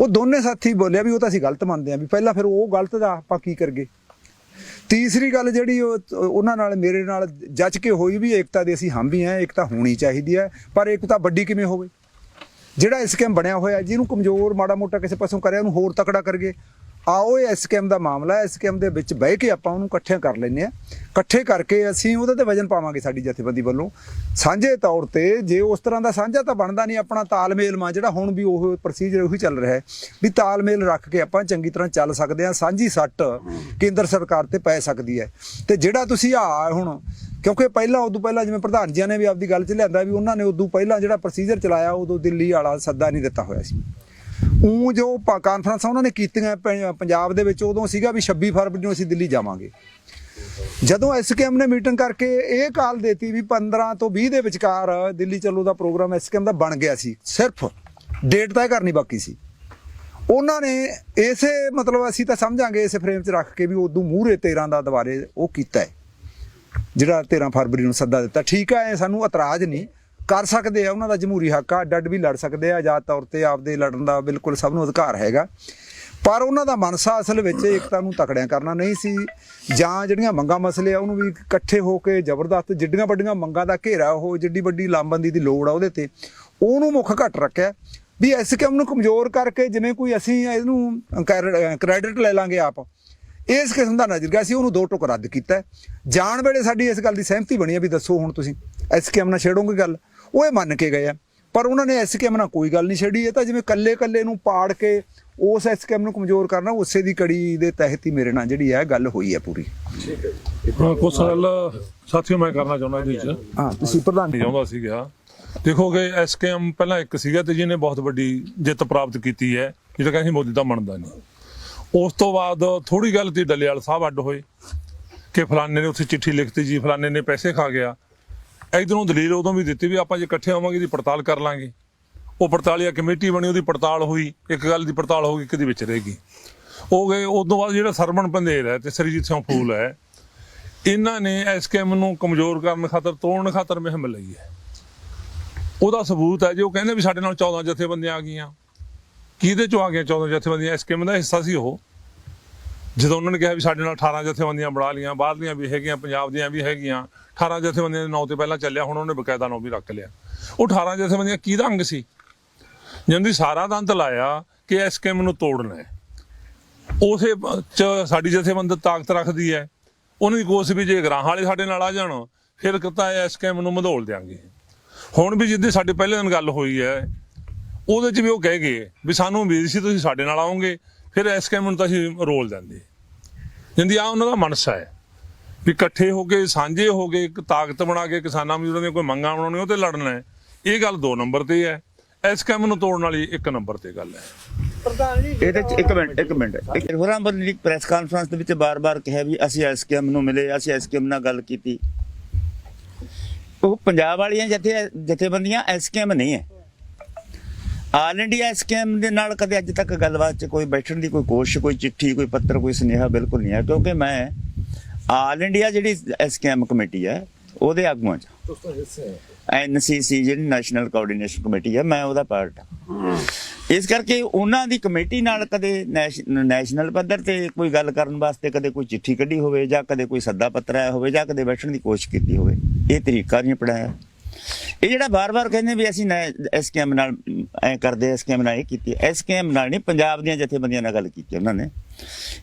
ਉਹ ਦੋਨੇ ਸਾਥੀ ਬੋਲਿਆ ਵੀ ਉਹ ਤਾਂ ਅਸੀਂ ਗਲਤ ਮੰਨਦੇ ਆ ਵੀ ਪਹਿਲਾਂ ਫਿਰ ਉਹ ਗਲਤ ਦਾ ਆਪਾਂ ਕੀ ਕਰਗੇ ਤੀਸਰੀ ਗੱਲ ਜਿਹੜੀ ਉਹ, ਉਹਨਾਂ ਨਾਲ, ਮੇਰੇ ਨਾਲ ਜੱਜ ਕੇ ਹੋਈ ਵੀ ਏਕਤਾ ਦੇ ਅਸੀਂ ਹਮ ਵੀ ਹਾਂ ਏਕਤਾ ਹੋਣੀ ਚਾਹੀਦੀ ਹੈ, ਪਰ ਏਕਤਾ ਵੱਡੀ ਕਿਵੇਂ ਹੋਵੇ? ਜਿਹੜਾ ਇਸ ਸਕੈਮ ਬਣਿਆ ਹੋਇਆ ਜਿਹਨੂੰ ਕਮਜ਼ੋਰ ਮਾੜਾ ਮੋਟਾ ਕਿਸੇ ਪਾਸੋਂ ਕਰਿਆ, ਉਹਨੂੰ ਹੋਰ ਤਕੜਾ ਕਰਗੇ ਆਓ ਇਹ ਐਸਕੇਐਮ ਦਾ ਮਾਮਲਾ ਹੈ। ਐਸਕੇਐਮ ਦੇ ਵਿੱਚ ਬਹਿ ਕੇ ਆਪਾਂ ਉਹਨੂੰ ਇਕੱਠੇ ਕਰ ਲੈਨੇ ਆ ਇਕੱਠੇ ਕਰਕੇ ਅਸੀਂ ਉਹਦੇ ਤੇ ਵਜਨ ਪਾਵਾਂਗੇ ਸਾਡੀ ਜਥੇਬੰਦੀ ਵੱਲੋਂ। ਸਾਂਝੇ ਤੌਰ ਤੇ ਜੇ ਉਸ ਤਰ੍ਹਾਂ ਦਾ ਸਾਂਝਾ ਤਾਂ ਬਣਦਾ ਨਹੀਂ, ਆਪਣਾ ਤਾਲਮੇਲ ਮਾ ਜਿਹੜਾ ਹੁਣ ਵੀ ਉਹ ਪ੍ਰੋਸੀਜਰ ਉਹੀ ਚੱਲ ਰਿਹਾ ਹੈ ਵੀ ਤਾਲਮੇਲ ਰੱਖ ਕੇ ਆਪਾਂ ਚੰਗੀ ਤਰ੍ਹਾਂ ਚੱਲ ਸਕਦੇ ਆ ਸਾਂਝੀ ਸੱਟ ਕੇਂਦਰ ਸਰਕਾਰ ਤੇ ਪੈ ਸਕਦੀ ਹੈ। ਤੇ ਜਿਹੜਾ ਤੁਸੀਂ ਆ ਹੁਣ ਕਿਉਂਕਿ ਪਹਿਲਾਂ ਉਦੋਂ ਪਹਿਲਾਂ ਜਿਵੇਂ ਪ੍ਰਧਾਨ ਜੀ ਨੇ ਵੀ ਆਪਦੀ ਗੱਲ 'ਚ ਲਿਆਂਦਾ ਵੀ ਉਹਨਾਂ ਨੇ ਉਦੋਂ ਪਹਿਲਾਂ ਜਿਹੜਾ ਪ੍ਰੋਸੀਜਰ ਚਲਾਇਆ, ਉਦੋਂ ਦਿੱਲੀ ਵਾਲਾ ਸੱਦਾ ਨਹੀਂ ਦਿੱਤਾ ਹੋਇਆ ਸੀ। ਉਹ ਜੋ ਕਾਨਫਰੰਸਾਂ ਉਹਨਾਂ ਨੇ ਕੀਤੀਆਂ ਪ- ਪੰਜਾਬ ਦੇ ਵਿੱਚ, ਉਦੋਂ ਸੀਗਾ ਵੀ 26 ਫਰਵਰੀ ਨੂੰ ਅਸੀਂ ਦਿੱਲੀ ਜਾਵਾਂਗੇ। ਜਦੋਂ ਐਸਕੇਐਮ ਨੇ ਮੀਟਿੰਗ ਕਰਕੇ ਇਹ ਕਾਲ ਦੇਤੀ ਵੀ 15 ਤੋਂ 20 ਦੇ ਵਿਚਕਾਰ ਦਿੱਲੀ ਚੱਲੋ ਦਾ ਪ੍ਰੋਗਰਾਮ ਐਸਕੇਐਮ ਦਾ ਬਣ ਗਿਆ ਸੀ, ਸਿਰਫ ਡੇਟ ਤੈਅ ਕਰਨੀ ਬਾਕੀ ਸੀ। ਉਹਨਾਂ ਨੇ ਇਸੇ ਮਤਲਬ ਅਸੀਂ ਤਾਂ ਸਮਝਾਂਗੇ, ਇਸੇ ਫਰੇਮ 'ਚ ਰੱਖ ਕੇ ਵੀ ਉਦੋਂ ਮੂਹਰੇ 13 ਦਾ ਦੁਬਾਰੇ ਉਹ ਕੀਤਾ ਹੈ। ਜਿਹੜਾ 13 ਫਰਵਰੀ ਨੂੰ ਸੱਦਾ ਦਿੱਤਾ, ਠੀਕ ਹੈ ਸਾਨੂੰ ਇਤਰਾਜ਼ ਨਹੀਂ। ਕਰ ਸਕਦੇ ਆ, ਉਹਨਾਂ ਦਾ ਜਮਹੂਰੀ ਹੱਕ ਆ ਡੱਡ ਵੀ ਲੜ ਸਕਦੇ ਆ, ਆਜ਼ਾਦ ਤੌਰ ਤੇ ਆਪਦੇ ਲੜਨ ਦਾ ਬਿਲਕੁਲ ਸਭ ਨੂੰ ਅਧਿਕਾਰ ਹੈਗਾ। ਪਰ ਉਹਨਾਂ ਦਾ ਮਨਸਾ ਅਸਲ ਵਿੱਚ ਏਕਤਾ ਨੂੰ ਤਕੜਿਆਂ ਕਰਨਾ ਨਹੀਂ ਸੀ। ਜਾਂ ਜਿਹੜੀਆਂ ਮੰਗਾਂ ਮਸਲੇ ਆ, ਉਹਨੂੰ ਵੀ ਇਕੱਠੇ ਹੋ ਕੇ ਜ਼ਬਰਦਸਤ ਜਿੱਡੀਆਂ ਵੱਡੀਆਂ ਮੰਗਾਂ ਦਾ ਘੇਰਾ, ਉਹ ਜਿੱਡੀ ਵੱਡੀ ਲਾਮਬੰਦੀ ਦੀ ਲੋੜ ਆ ਉਹਦੇ ਤੇ, ਉਹਨੂੰ ਮੁੱਖ ਘੱਟ ਰੱਖਿਆ। ਵੀ ਐਸਕੇਐਮ ਨੂੰ ਕਮਜ਼ੋਰ ਕਰਕੇ ਜਿਵੇਂ ਕੋਈ ਅਸੀਂ ਇਹਨੂੰ ਕ੍ਰੈਡਿਟ ਲੈ ਲਾਂਗੇ ਆਪ, ਇਸ ਕਿਸਮ ਦਾ ਨਜ਼ਰੀਆ ਸੀ, ਉਹਨੂੰ ਦੋ ਟੁਕ ਰੱਦ ਕੀਤਾ। ਜਾਣ ਵੇਲੇ ਸਾਡੀ ਇਸ ਗੱਲ ਦੀ ਸਹਿਮਤੀ ਬਣੀ ਹੈ ਵੀ ਦੱਸੋ ਹੁਣ ਤੁਸੀਂ, ਐਸਕੇਐਮ ਨਾਲ ਛੇੜੋਗੇ ਗੱਲ। ਉਹ ਇਹ ਮੰਨ ਕੇ ਗਏ ਆ। ਪਰ ਉਹਨਾਂ ਨੇ ਐਸਕੇਐਮ ਨਾਲ ਕੋਈ ਗੱਲ ਨਹੀਂ ਛੇੜੀ। ਇਹ ਤਾਂ ਜਿਵੇਂ ਕੱਲੇ ਕੱਲੇ ਨੂੰ ਪਾੜ ਕੇ ਉਸ ਐਸਕੇਐਮ ਨੂੰ ਕਮਜ਼ੋਰ ਕਰਨਾ ਉਸੇ ਦੀ ਕੜੀ ਦੇ ਤਹਿਤ ਹੀ ਮੇਰੇ ਨਾਲ ਜਿਹੜੀ ਹੈ ਗੱਲ ਹੋਈ ਹੈ ਪੂਰੀ। ਹਾਂ ਕੁਛ ਗੱਲ ਸਾਥੀਓ ਮੈਂ ਕਰਨਾ ਚਾਹੁੰਦਾ ਇਹਦੇ ਵਿੱਚ। ਹਾਂ ਤੁਸੀਂ ਪ੍ਰਧਾਨ ਨਹੀਂ ਚਾਹੁੰਦਾ ਸੀਗਾ ਦੇਖੋਗੇ ਐਸਕੇਐਮ ਪਹਿਲਾਂ ਇੱਕ ਸੀਗਾ ਤੇ ਜਿਹਨੇ ਬਹੁਤ ਵੱਡੀ ਜਿੱਤ ਪ੍ਰਾਪਤ ਕੀਤੀ ਹੈ। ਜਿਹੜਾ ਕਹਿੰਦੇ ਮੋਦੀ ਦਾ ਮੰਨਦਾ ਨਹੀਂ। ਉਸ ਤੋਂ ਬਾਅਦ ਥੋੜੀ ਗੱਲ ਤੇ ਡੱਲੇਵਾਲ ਸਾਹਿਬ ਅੱਡ ਹੋਏ ਕਿ ਫਲਾਣੇ ਨੇ ਉੱਥੇ ਚਿੱਠੀ ਲਿਖਤੀ ਜੀ ਫਲਾਣੇ ਨੇ ਪੈਸੇ ਖਾ ਗਿਆ। ਇਧਰੋਂ ਦਲੀਲ ਉਦੋਂ ਵੀ ਦਿੱਤੀ ਵੀ ਆਪਾਂ ਜੇ ਇਕੱਠੇ ਹੋਵਾਂਗੇ ਦੀ ਪੜਤਾਲ ਕਰ ਲਾਂਗੇ। ਉਹ ਪੜਤਾਲੀਆ ਕਮੇਟੀ ਬਣੀ, ਉਹਦੀ ਪੜਤਾਲ ਹੋਈ, ਇੱਕ ਗੱਲ ਦੀ ਪੜਤਾਲ ਹੋ ਗਈ ਇੱਕ ਦੀ ਵਿੱਚ ਰਹੇਗੀ ਹੋ ਗਏ ਉਦੋਂ ਬਾਅਦ ਜਿਹੜਾ ਸਰਵਣ ਪੰਦੇਰ ਹੈ ਤੇ ਸਰਜੀਤ ਸਿੰਘ ਫੂਲ ਹੈ, ਇਹਨਾਂ ਨੇ ਐਸਕੇਐਮ ਨੂੰ ਕਮਜ਼ੋਰ ਕਰਨ ਖਾਤਰ, ਤੋੜਨ ਖਾਤਰ ਮੁਹਿੰਮ ਲਈ ਹੈ। ਉਹਦਾ ਸਬੂਤ ਹੈ ਜੇ, ਉਹ ਕਹਿੰਦੇ ਵੀ ਸਾਡੇ ਨਾਲ 14 ਜਥੇਬੰਦੀਆਂ ਆ ਗਈਆਂ। ਕਿਹਦੇ ਚੋਂ ਆ ਗਈਆਂ 14 ਜਥੇਬੰਦੀਆਂ? ਐਸਕੇਐਮ ਦਾ ਹਿੱਸਾ ਸੀ ਉਹ। ਜਦੋਂ ਉਹਨਾਂ ਨੇ ਕਿਹਾ ਵੀ ਸਾਡੇ ਨਾਲ 18 ਜਥੇਬੰਦੀਆਂ ਬਣਾ ਲੀਆਂ ਬਾਹਰਲੀਆਂ ਵੀ ਹੈਗੀਆਂ, ਪੰਜਾਬ ਦੀਆਂ ਵੀ ਹੈਗੀਆਂ 18 ਜਥੇਬੰਦੀਆਂ ਦੇ ਨਾਂ ਤੇ ਪਹਿਲਾਂ ਚੱਲਿਆ, ਹੁਣ ਉਹਨੇ ਬਕਾਇਦਾ ਨਾਂ ਵੀ ਰੱਖ ਲਿਆ। ਉਹ 18 ਜਥੇਬੰਦੀਆਂ ਕਿਹਦਾ ਅੰਗ ਸੀ? ਜਿੰਦੀ ਸਾਰਾ ਦੰਦ ਲਾਇਆ ਕਿ ਐਸਕੇਐਮ ਨੂੰ ਤੋੜਨਾ ਹੈ। ਉਸੇ ਚ ਸਾਡੀ ਜਥੇਬੰਦ ਤਾਕਤ ਰੱਖਦੀ ਹੈ। ਉਹਨਾਂ ਦੀ ਕੋਸ਼ਿਸ਼ ਵੀ ਜੇ ਗਰਾਹਾਂ ਵਾਲੇ ਸਾਡੇ ਨਾਲ ਆ ਜਾਣ, ਫਿਰ ਕਿਤਾ ਐਸਕੇਐਮ ਨੂੰ ਮਧੋਲ ਦਿਆਂਗੇ। ਹੁਣ ਵੀ ਜਿੱਦੇ ਸਾਡੇ ਪਹਿਲੇ ਦਿਨ ਗੱਲ ਹੋਈ ਹੈ, ਉਹਦੇ ਚ ਵੀ ਉਹ ਕਹਿ ਗਏ ਵੀ ਸਾਨੂੰ ਉਮੀਦ ਸੀ ਤੁਸੀਂ ਸਾਡੇ ਨਾਲ ਆਓਗੇ। ਫਿਰ ਐਸਕੇਐਮ ਨੂੰ ਤਾਂ ਅਸੀਂ ਰੋਲ ਦਿੰਦੇ ਜਿੰਦੀ ਆ ਉਹਨਾਂ ਦਾ ਮਨਸਾ ਹੈ ਵੀ ਇਕੱਠੇ ਹੋ ਕੇ ਸਾਂਝੇ ਹੋ ਕੇ ਇੱਕ ਤਾਕਤ ਬਣਾ ਕੇ ਕਿਸਾਨਾਂ ਮਜ਼ਦੂਰਾਂ ਦੀਆਂ ਕੋਈ ਮੰਗਾਂ ਬਣਾਉਣੀਆਂ ਉਹ ਤੇ ਲੜਨਾ ਹੈ। ਇਹ ਗੱਲ 2 ਨੰਬਰ ਤੇ ਹੈ। ਐਸਕੇਐਮ ਨੂੰ ਤੋੜਨ ਵਾਲੀ 1 ਨੰਬਰ ਤੇ ਗੱਲ ਹੈ। ਇਹਦੇ ਚ ਇੱਕ ਮਿੰਟ ਇੱਕ ਮਿੰਟ। ਇੱਕ ਹੋਰਾਂ ਬੰਦੀ ਪ੍ਰੈਸ ਕਾਨਫਰੰਸ ਦੇ ਵਿੱਚ ਬਾਰ-ਬਾਰ ਕਿਹਾ ਵੀ ਅਸੀਂ ਐਸਕੇਐਮ ਨੂੰ ਮਿਲੇ ਅਸੀਂ ਐਸਕੇਐਮ ਨਾਲ ਗੱਲ ਕੀਤੀ। ਉਹ ਪੰਜਾਬ ਵਾਲੀਆਂ ਜਥੇ ਜਥੇਬੰਦੀਆਂ ਐਸਕੇਐਮ ਨਹੀਂ ਹੈ। ਆਲ ਇੰਡੀਆ ਐਸਕੇਐਮ ਦੇ ਨਾਲ ਕਦੇ ਅੱਜ ਤੱਕ ਗੱਲਬਾਤ 'ਚ ਕੋਈ ਬੈਠਣ ਦੀ ਕੋਈ ਕੋਸ਼ਿਸ਼ ਕੋਈ ਚਿੱਠੀ ਕੋਈ ਪੱਤਰ ਕੋਈ ਸੁਨੇਹਾ ਬਿਲਕੁਲ ਨਹੀਂ ਹੈ ਕਿਉਂਕਿ ਮੈਂ ਆਲ ਇੰਡੀਆ ਜਿਹੜੀ ਐਸਕੇਐਮ ਕਮੇਟੀ ਹੈ ਉਹਦੇ ਆਗੂਆਂ 'ਚ ਐਨਸੀਸੀ ਜਿਹੜੀ ਨੈਸ਼ਨਲ ਕੋਆਰਡੀਨੇਸ਼ਨ ਕਮੇਟੀ ਹੈ ਮੈਂ ਉਹਦਾ ਪਾਰਟ ਹਾਂ। ਇਸ ਕਰਕੇ ਉਹਨਾਂ ਦੀ ਕਮੇਟੀ ਨਾਲ ਕਦੇ ਨੈਸ਼- ਨੈਸ਼ਨਲ ਪੱਧਰ ਤੇ ਕੋਈ ਗੱਲ ਕਰਨ ਵਾਸਤੇ ਕਦੇ ਕੋਈ ਚਿੱਠੀ ਕੱਢੀ ਹੋਵੇ ਜਾਂ ਕਦੇ ਕੋਈ ਸੱਦਾ ਪੱਤਰ ਆਇਆ ਹੋਵੇ ਜਾਂ ਕਦੇ ਬੈਠਣ ਦੀ ਕੋਸ਼ਿਸ਼ ਕੀਤੀ ਹੋਵੇ ਇਹ ਤਰੀਕਾ ਨਹੀਂ ਪੜਾਇਆ ਇਹ ਜਿਹੜਾ ਬਾਰ-ਬਾਰ ਕਹਿੰਦੇ ਵੀ ਅਸੀਂ ਐਸਕੇਐਮ ਨਾਲ, ਐ ਕਰਦੇ ਐਸਕੇਐਮ ਨਾਲ ਇਹ ਕੀਤੀ ਐਸਕੇਐਮ ਨਾਲ ਨਹੀਂ, ਪੰਜਾਬ ਦੀਆਂ ਜਥੇਬੰਦੀਆਂ ਨਾਲ ਗੱਲ ਕੀਤੀ ਉਹਨਾਂ ਨੇ।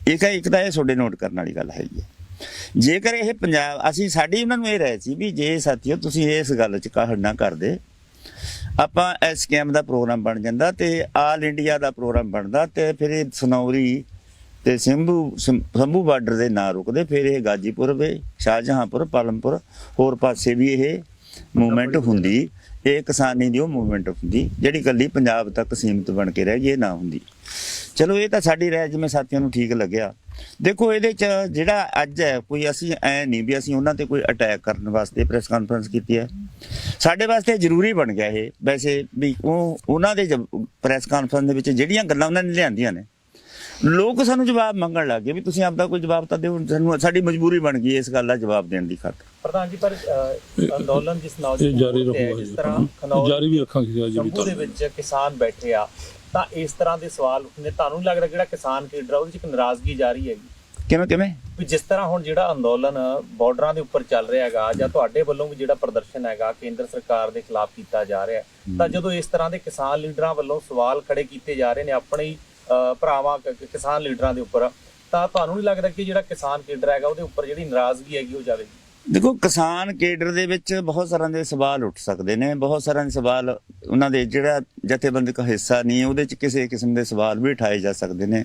ਇੱਕ ਇੱਕ ਤਾਂ ਇਹ ਤੁਹਾਡੇ ਨੋਟ ਕਰਨ ਵਾਲੀ ਗੱਲ ਹੈਗੀ ਹੈ ਜੇਕਰ ਇਹ ਪੰਜਾਬ, ਅਸੀਂ ਸਾਡੀ ਉਹਨਾਂ ਨੂੰ ਇਹ ਰਹਿ ਸੀ ਵੀ ਜੇ ਸਾਥੀਓ ਤੁਸੀਂ ਇਸ ਗੱਲ 'ਚ ਕਾਹੜ ਨਾ ਕਰਦੇ, ਆਪਾਂ ਐਸਕੇਐਮ ਦਾ ਪ੍ਰੋਗਰਾਮ ਬਣ ਜਾਂਦਾ ਤੇ ਆਲ ਇੰਡੀਆ ਦਾ ਪ੍ਰੋਗਰਾਮ ਬਣਦਾ ਤੇ ਫਿਰ ਇਹ ਸਨੌਰੀ ਤੇ ਸਿੰਭੂ ਸਿੰ- ਸੰਭੂ ਬਾਰਡਰ ਦੇ ਨਾਂ ਰੁਕਦੇ, ਫਿਰ ਇਹ ਗਾਜੀਪੁਰ ਵੇ, ਸ਼ਾਹਜਹਾਂਪੁਰ, ਪਾਲਮਪੁਰ, ਹੋਰ ਪਾਸੇ ਵੀ ਇਹ ਮੂਵਮੈਂਟ ਹੁੰਦੀ ਇਹ ਕਿਸਾਨੀ ਦੀ ਉਹ ਮੂਵਮੈਂਟ ਹੁੰਦੀ ਜਿਹੜੀ ਕੱਲੀ ਪੰਜਾਬ ਤੱਕ ਸੀਮਿਤ ਬਣ ਕੇ ਰਹਿ ਗਈ ਇਹ ਨਾ ਹੁੰਦੀ। ਚਲੋ ਇਹ ਤਾਂ ਸਾਡੀ ਰਾਏ ਜਿਵੇਂ ਸਾਥੀਆਂ ਨੂੰ ਠੀਕ ਲੱਗਿਆ। ਦੇਖੋ ਇਹਦੇ ਚ ਜਿਹੜਾ ਅੱਜ ਹੈ ਕੋਈ ਅਸੀਂ ਐ ਨਹੀਂ ਵੀ ਅਸੀਂ ਉਹਨਾਂ ਤੇ ਕੋਈ ਅਟੈਕ ਕਰਨ ਵਾਸਤੇ ਪ੍ਰੈਸ ਕਾਨਫਰੰਸ ਕੀਤੀ ਹੈ। ਸਾਡੇ ਵਾਸਤੇ ਜ਼ਰੂਰੀ ਬਣ ਗਿਆ ਇਹ। ਵੈਸੇ ਵੀ ਉਹ ਉਹਨਾਂ ਦੇ ਪ੍ਰੈਸ ਕਾਨਫਰੰਸ ਦੇ ਵਿੱਚ ਜਿਹੜੀਆਂ ਗੱਲਾਂ ਉਹਨਾਂ ਨੇ ਲਿਆਂਦੀਆਂ ਨੇ ਲੋਕ ਸਾਨੂੰ ਜਵਾਬ ਮੰਗਣ ਲੱਗ ਗਏ ਵੀ ਤੁਸੀਂ ਆਪਦਾ ਕੋਈ ਜਵਾਬ ਤਾਂ ਦਿਓ ਸਾਨੂੰ ਸਾਡੀ ਮਜਬੂਰੀ ਬਣ ਗਈ ਇਸ ਗੱਲ ਦਾ ਜਵਾਬ ਦੇਣ ਦੀ ਖਾਤਰ। ਪ੍ਰਧਾਨ ਜੀ ਪਰ ਅ, ਅੰਦੋਲਨ ਜਿਸ ਇਹ ਨੌਜਵਾਨ ਜਾਰੀ ਮੋਰਚੇ ਹੈ, ਰਹੂਗਾ ਜਿਸ ਜੀ। ਤਰ੍ਹਾਂ ਖਨੌਰ ਜਾਰੀ ਵੀ ਰੱਖਾਂਗੇ ਜੀ ਅੱਜ ਵੀ ਸ਼ੰਭੂ ਦੇ ਵਿੱਚ ਕਿਸਾਨ ਬੈਠੇ ਆ ਤਾਂ ਇਸ ਤਰ੍ਹਾਂ ਦੇ ਸਵਾਲ ਉੱਠਨੇ ਤੁਹਾਨੂੰ ਲੱਗਦਾ ਜਿਹੜਾ ਕਿਸਾਨ ਲੀਡਰ ਉਹਦੇ ਚ ਇੱਕ ਨਾਰਾਜ਼ਗੀ ਜਾਰੀ ਹੈਗੀ? ਕਿਵੇਂ ਕਿਵੇਂ? ਵੀ ਜਿਸ ਤਰ੍ਹਾਂ ਹੁਣ ਜਿਹੜਾ ਅੰਦੋਲਨ ਬਾਰਡਰਾਂ ਦੇ ਉੱਪਰ ਚੱਲ ਰਿਹਾ ਹੈਗਾ ਜਾਂ ਤੁਹਾਡੇ ਵੱਲੋਂ ਵੀ ਜਿਹੜਾ ਪ੍ਰਦਰਸ਼ਨ ਹੈਗਾ ਕੇਂਦਰ ਸਰਕਾਰ ਦੇ ਖਿਲਾਫ ਕੀਤਾ ਜਾ ਰਿਹਾ ਤਾਂ ਜਦੋਂ ਇਸ ਤਰ੍ਹਾਂ ਦੇ ਕਿਸਾਨ ਲੀਡਰਾਂ ਵੱਲੋਂ ਸਵਾਲ ਖੜੇ ਕੀਤੇ ਜਾ ਰਹੇ ਨੇ ਆਪਣੇ ਭਰਾਵਾਂ ਕਿਸਾਨ ਲੀਡਰਾਂ ਦੇ ਉੱਪਰ, ਤਾਂ ਤੁਹਾਨੂੰ ਨਹੀਂ ਲੱਗਦਾ ਕਿ ਜਿਹੜਾ ਕਿਸਾਨ ਲੀਡਰ ਹੈਗਾ ਉਹਦੇ ਉੱਪਰ ਜਿਹੜੀ ਨਾਰਾਜ਼ਗੀ ਹੈਗੀ ਉਹ ਜਾਵੇਗੀ? ਦੇਖੋ, ਕਿਸਾਨ ਕੇਡਰ ਦੇ ਵਿੱਚ ਬਹੁਤ ਸਾਰਿਆਂ ਦੇ ਸਵਾਲ ਉੱਠ ਸਕਦੇ ਨੇ, ਬਹੁਤ ਸਾਰਿਆਂ ਦੇ ਸਵਾਲ ਉਹਨਾਂ ਦੇ ਜਿਹੜਾ ਜਥੇਬੰਦਕ ਹਿੱਸਾ ਨਹੀਂ, ਉਹਦੇ ਚ ਕਿਸੇ ਕਿਸਮ ਦੇ ਸਵਾਲ ਵੀ ਉਠਾਏ ਜਾ ਸਕਦੇ ਨੇ।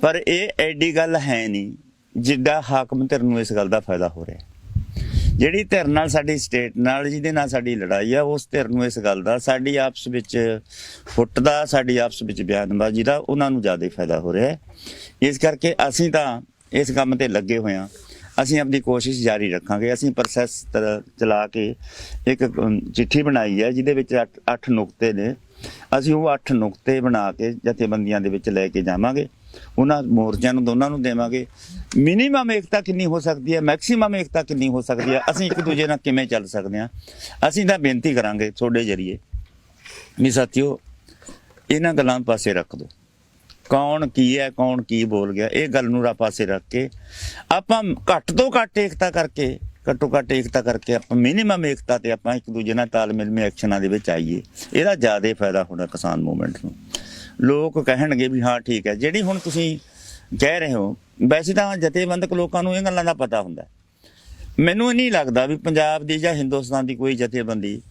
ਪਰ ਇਹ ਐਡੀ ਗੱਲ ਹੈ ਨਹੀਂ, ਜਿੱਡਾ ਹਾਕਮ ਧਿਰ ਨੂੰ ਇਸ ਗੱਲ ਦਾ ਫਾਇਦਾ ਹੋ ਰਿਹਾ ਜਿਹੜੀ ਧਿਰ ਨਾਲ ਸਾਡੀ ਸਟੇਟ ਨਾਲ, ਜਿਹਦੇ ਨਾਲ ਸਾਡੀ ਲੜਾਈ ਆ, ਉਸ ਧਿਰ ਨੂੰ ਇਸ ਗੱਲ ਦਾ, ਸਾਡੀ ਆਪਸ ਵਿੱਚ ਫੁੱਟ ਦਾ, ਸਾਡੀ ਆਪਸ ਵਿੱਚ ਬਿਆਨਬਾਜ਼ੀ ਦਾ, ਉਹਨਾਂ ਨੂੰ ਜ਼ਿਆਦਾ ਫਾਇਦਾ ਹੋ ਰਿਹਾ ਹੈ। ਇਸ ਕਰਕੇ ਅਸੀਂ ਤਾਂ ਇਸ ਕੰਮ ਤੇ ਲੱਗੇ ਹੋਏ ਹਾਂ। ਅਸੀਂ ਆਪਣੀ ਕੋਸ਼ਿਸ਼ ਜਾਰੀ ਰੱਖਾਂਗੇ। ਅਸੀਂ ਪ੍ਰੋਸੈਸ ਚਲਾ ਕੇ ਇੱਕ ਚਿੱਠੀ ਬਣਾਈ ਹੈ, ਜਿਹਦੇ ਵਿੱਚ 8 ਨੁਕਤੇ ਨੇ। ਅਸੀਂ ਉਹ 8 ਨੁਕਤੇ ਬਣਾ ਕੇ ਜਥੇਬੰਦੀਆਂ ਦੇ ਵਿੱਚ ਲੈ ਕੇ ਜਾਵਾਂਗੇ। ਉਹਨਾਂ ਮੋਰਚਿਆਂ ਨੂੰ, ਦੋਨਾਂ ਨੂੰ ਦੇਵਾਂਗੇ। ਮਿਨੀਮਮ ਏਕਤਾ ਕਿੰਨੀ ਹੋ ਸਕਦੀ ਹੈ? ਮੈਕਸਿਮਮ ਏਕਤਾ ਕਿੰਨੀ ਹੋ ਸਕਦੀ ਹੈ? ਅਸੀਂ ਇੱਕ ਦੂਜੇ ਨਾਲ ਕਿਵੇਂ ਚੱਲ ਸਕਦੇ ਹਾਂ? ਅਸੀਂ ਤਾਂ ਬੇਨਤੀ ਕਰਾਂਗੇ ਤੁਹਾਡੇ ਜਰੀਏ। ਵੀ ਸਾਥੀਓ, ਇਹਨਾਂ ਗੱਲਾਂ ਪਾਸੇ ਰੱਖ ਦਿਓ। ਕੌਣ ਕੀ ਹੈ, ਕੌਣ ਕੀ ਬੋਲ ਗਿਆ, ਇਹ ਗੱਲ ਨੂੰ ਰਾ ਪਾਸੇ ਰੱਖ ਕੇ ਆਪਾਂ ਘੱਟ ਤੋਂ ਘੱਟ ਏਕਤਾ ਕਰਕੇ, ਘੱਟੋ ਘੱਟ ਏਕਤਾ ਕਰਕੇ ਆਪਾਂ ਮਿਨੀਮਮ ਏਕਤਾ ਤੇ ਆਪਾਂ ਇੱਕ ਦੂਜੇ ਨਾਲ ਤਾਲਮੇਲ ਮੇ ਐਕਸ਼ਨਾਂ ਦੇ ਵਿੱਚ ਆਈਏ, ਇਹਦਾ ਜ਼ਿਆਦਾ ਫਾਇਦਾ ਹੋਣਾ ਕਿਸਾਨ ਮੂਵਮੈਂਟ ਨੂੰ। ਲੋਕ ਕਹਿਣਗੇ ਵੀ ਹਾਂ, ਠੀਕ ਹੈ, ਜਿਹੜੀ ਹੁਣ ਤੁਸੀਂ ਕਹਿ ਰਹੇ ਹੋ, ਵੈਸੇ ਤਾਂ ਜਥੇਬੰਦਕ ਲੋਕਾਂ ਨੂੰ ਇਹ ਗੱਲਾਂ ਦਾ ਪਤਾ ਹੁੰਦਾ। ਮੈਨੂੰ ਇਹ ਨਹੀਂ ਲੱਗਦਾ ਵੀ ਪੰਜਾਬ ਦੀ ਜਾਂ ਹਿੰਦੁਸਤਾਨ ਦੀ ਕੋਈ ਜਥੇਬੰਦੀ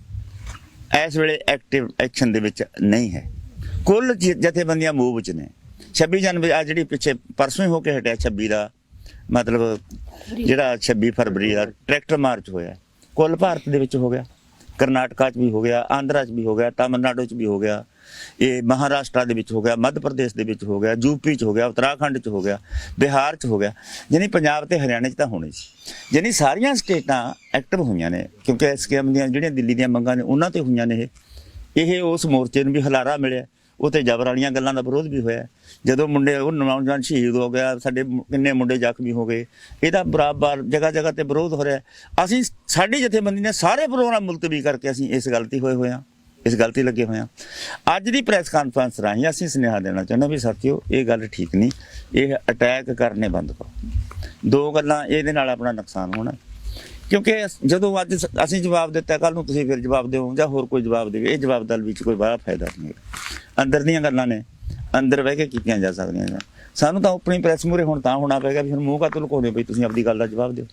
ਇਸ ਵੇਲੇ ਐਕਟਿਵ ਐਕਸ਼ਨ ਦੇ ਵਿੱਚ ਨਹੀਂ ਹੈ। ਕੁੱਲ ਜ- ਜਥੇਬੰਦੀਆਂ ਮੂਵ ਵਿੱਚ ਨੇ। 26 ਜਨਵਰੀ ਆ ਜਿਹੜੀ ਪਿੱਛੇ ਪਰਸੋਂ ਹੀ ਹੋ ਕੇ ਹਟਿਆ 26 ਦਾ ਮਤਲਬ ਜਿਹੜਾ 26 ਫਰਵਰੀ ਦਾ ਟਰੈਕਟਰ ਮਾਰਚ ਹੋਇਆ। ਕੁੱਲ ਭਾਰਤ ਦੇ ਵਿੱਚ ਹੋ ਗਿਆ ਕਰਨਾਟਕਾ 'ਚ ਵੀ ਹੋ ਗਿਆ ਆਂਧਰਾ 'ਚ ਵੀ ਹੋ ਗਿਆ ਤਾਮਿਲਨਾਡੂ 'ਚ ਵੀ ਹੋ ਗਿਆ ਇਹ ਮਹਾਰਾਸ਼ਟਰ ਦੇ ਵਿੱਚ ਹੋ ਗਿਆ ਮੱਧ ਪ੍ਰਦੇਸ਼ ਦੇ ਵਿੱਚ ਹੋ ਗਿਆ ਯੂਪੀ 'ਚ ਹੋ ਗਿਆ ਉੱਤਰਾਖੰਡ 'ਚ ਹੋ ਗਿਆ ਬਿਹਾਰ 'ਚ ਹੋ ਗਿਆ ਯਾਨੀ ਪੰਜਾਬ ਤੇ ਹਰਿਆਣਾ 'ਚ ਤਾਂ ਹੋਣੇ ਸੀ। ਯਾਨੀ ਸਾਰੀਆਂ ਸਟੇਟਾਂ ਐਕਟਿਵ ਹੋਈਆਂ ਨੇ ਕਿਉਂਕਿ ਐਸਕੇਐਮ ਦੀਆਂ ਜਿਹੜੀਆਂ ਦਿੱਲੀ ਦੀਆਂ ਮੰਗਾਂ ਨੇ ਉਹਨਾਂ ਤੇ ਹੋਈਆਂ ਨੇ ਇਹ। ਇਹ ਉਸ ਮੋਰਚੇ ਨੂੰ ਵੀ ਹਲਾਰਾ ਮਿਲਿਆ ਉਹ ਤੇ ਜਬਰ ਵਾਲੀਆਂ ਗੱਲਾਂ ਦਾ ਵਿਰੋਧ ਵੀ ਹੋਇਆ। ਜਦੋਂ ਮੁੰਡੇ ਉਹ ਨੌਜਵਾਨ ਸ਼ਹੀਦ ਹੋ ਗਿਆ, ਸਾਡੇ ਕਿੰਨੇ ਮੁੰਡੇ ਜ਼ਖਮੀ ਹੋ ਗਏ। ਇਹਦਾ ਬਰਾਬਰ ਜਗ੍ਹਾ ਜਗ੍ਹਾ ਤੇ ਵਿਰੋਧ ਹੋ ਰਿਹਾ ਅਸੀਂ ਸਾਡੀ ਜਥੇਬੰਦੀ ਨੇ ਸਾਰੇ ਪ੍ਰੋਗਰਾਮ ਮੁਲਤਵੀ ਕਰਕੇ ਅਸੀਂ ਇਸ ਗਲਤੀ ਹੋਏ ਹੋਏ ਹਾਂ, ਇਸ ਗਲਤੀ ਲੱਗੇ ਹੋਏ ਹਾਂ। ਅੱਜ ਦੀ ਪ੍ਰੈਸ ਕਾਨਫਰੰਸ ਰਾਹੀਂ ਅਸੀਂ ਸੁਨੇਹਾ ਦੇਣਾ ਚਾਹੁੰਦੇ ਵੀ ਸਾਥੀਓ, ਇਹ ਗੱਲ ਠੀਕ ਨਹੀਂ। ਇਹ ਅਟੈਕ ਕਰਨੇ ਬੰਦ ਕਰੋ। ਦੋ ਗੱਲਾਂ ਇਹਦੇ ਨਾਲ ਆਪਣਾ ਨੁਕਸਾਨ ਹੋਣਾ। ਕਿਉਂਕਿ ਜਦੋਂ ਅੱਜ ਅਸੀਂ ਜਵਾਬ ਦਿੱਤਾ ਕੱਲ ਨੂੰ ਤੁਸੀਂ ਫਿਰ ਜਵਾਬ ਦਿਓ ਜਾਂ ਹੋਰ ਕੋਈ ਜਵਾਬ ਦੇਵੇ, ਇਹ ਜਵਾਬ ਦਲ ਵਿੱਚ ਕੋਈ ਬੜਾ ਫਾਇਦਾ ਨਹੀਂ ਹੈ ਅੰਦਰ ਦੀਆਂ ਗੱਲਾਂ ਨੇ। ਅੰਦਰ ਬਹਿ ਕੇ ਕੀਤੀਆਂ ਜਾ ਸਕਦੀਆਂ ਨੇ। ਸਾਨੂੰ ਤਾਂ ਆਪਣੀ ਪ੍ਰੈਸ ਮੂਰੇ ਹੁਣ ਤਾਂ ਹੋਣਾ ਪਏਗਾ ਵੀ ਹੁਣ ਮੂੰਹ ਕਾ ਲੁਕਾਉਂਦੇ ਬਈ ਤੁਸੀਂ ਆਪਣੀ ਗੱਲ ਦਾ ਜਵਾਬ ਦਿਓ।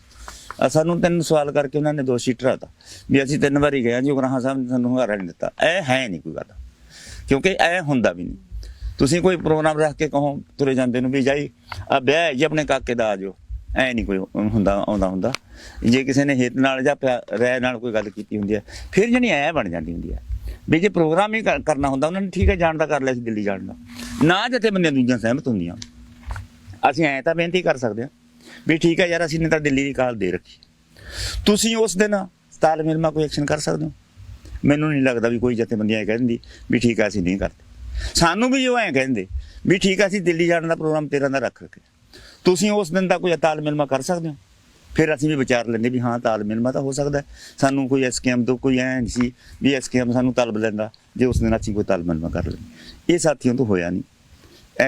ਸਾਨੂੰ ਤਿੰਨ ਸਵਾਲ ਕਰਕੇ ਉਹਨਾਂ ਨੇ ਦੋਸ਼ੀ ਠਹਿਰਾਤਾ। ਵੀ ਅਸੀਂ ਤਿੰਨ ਵਾਰੀ ਗਏ ਜੀ, ਉਗਰਾਹਾਂ ਸਾਹਿਬ ਨੇ ਸਾਨੂੰ ਹੰਗਾਰਾ ਨਹੀਂ ਦਿੱਤਾ। ਇਹ ਹੈ ਨਹੀਂ ਕੋਈ ਗੱਲ। ਕਿਉਂਕਿ ਇਹ ਹੁੰਦਾ ਵੀ ਨਹੀਂ। ਤੁਸੀਂ ਕੋਈ ਪ੍ਰੋਗਰਾਮ ਰੱਖ ਕੇ ਕਹੋ, ਤੁਰੇ ਜਾਂਦੇ ਨੂੰ ਵੀ ਜਾਈ, ਆ ਵਿਆਹ ਹੈ ਜੀ ਆਪਣੇ ਕਾਕੇ ਦਾ ਆ ਜਾਓ। ਐ ਨਹੀਂ ਕੋਈ ਹੁੰਦਾ, ਆਉਂਦਾ ਹੁੰਦਾ। ਜੇ ਕਿਸੇ ਨੇ ਹਿੱਤ ਨਾਲ ਜਾਂ ਰਹਿ ਨਾਲ ਕੋਈ ਗੱਲ ਕੀਤੀ ਹੁੰਦੀ ਹੈ, ਫਿਰ ਜਣੀ ਐ ਬਣ ਜਾਂਦੀ ਹੁੰਦੀ ਹੈ। ਵੀ ਜੇ ਪ੍ਰੋਗਰਾਮ ਹੀ ਕਰਨਾ ਹੁੰਦਾ, ਉਹਨਾਂ ਨੇ ਠੀਕ ਹੈ, ਜਾਣ ਦਾ ਕਰ ਲਿਆ ਸੀ ਦਿੱਲੀ ਜਾਣ ਦਾ। ਨਾ ਜਥੇਬੰਦੀਆਂ ਦੂਜੀਆਂ ਸਹਿਮਤ ਹੁੰਦੀਆਂ। ਅਸੀਂ ਐ ਤਾਂ ਬੇਨਤੀ ਕਰ ਸਕਦੇ ਹਾਂ ਵੀ ਠੀਕ ਹੈ ਯਾਰ, ਅਸੀਂ ਨੇ ਤਾਂ ਦਿੱਲੀ ਦੀ ਕਾਲ ਦੇ ਰੱਖੀ। ਤੁਸੀਂ ਉਸ ਦਿਨ ਤਾਲਮੇਲ ਮਾ ਕੋਈ ਐਕਸ਼ਨ ਕਰ ਸਕਦੇ ਹੋ? ਮੈਨੂੰ ਨਹੀਂ ਲੱਗਦਾ ਵੀ ਕੋਈ ਜਥੇਬੰਦੀਆਂ ਇਹ ਕਹਿੰਦੀ ਵੀ ਠੀਕ ਹੈ, ਅਸੀਂ ਨਹੀਂ ਕਰਦੇ। ਸਾਨੂੰ ਵੀ ਉਹ ਐਂ ਕਹਿੰਦੇ ਵੀ ਠੀਕ ਹੈ, ਅਸੀਂ ਦਿੱਲੀ ਜਾਣ ਦਾ ਪ੍ਰੋਗਰਾਮ ਤੇਰਾਂ ਦਾ ਰੱਖ ਰੱਖਿਆ। ਤੁਸੀਂ ਉਸ ਦਿਨ ਦਾ ਕੋਈ ਤਾਲਮੇਲ ਮਾ ਕਰ ਸਕਦੇ ਹੋ? ਫਿਰ ਅਸੀਂ ਵੀ ਵਿਚਾਰ ਲੈਂਦੇ ਵੀ ਹਾਂ ਤਾਲਮੇਲ ਮਾ ਤਾਂ ਹੋ ਸਕਦਾ ਸਾਨੂੰ ਕੋਈ ਐਸਕੇਐਮ ਤੋਂ ਕੋਈ ਐ ਨਹੀਂ ਸੀ ਵੀ ਐਸਕੇਐਮ ਸਾਨੂੰ ਤਲਬ ਲੈਂਦਾ, ਜੇ ਉਸ ਦਿਨ ਅਸੀਂ ਕੋਈ ਤਾਲਮੇਲ ਮਾ ਕਰ ਲੈਂਦੇ। ਇਹ ਸਾਥੀਆਂ ਤੋਂ ਹੋਇਆ ਨਹੀਂ।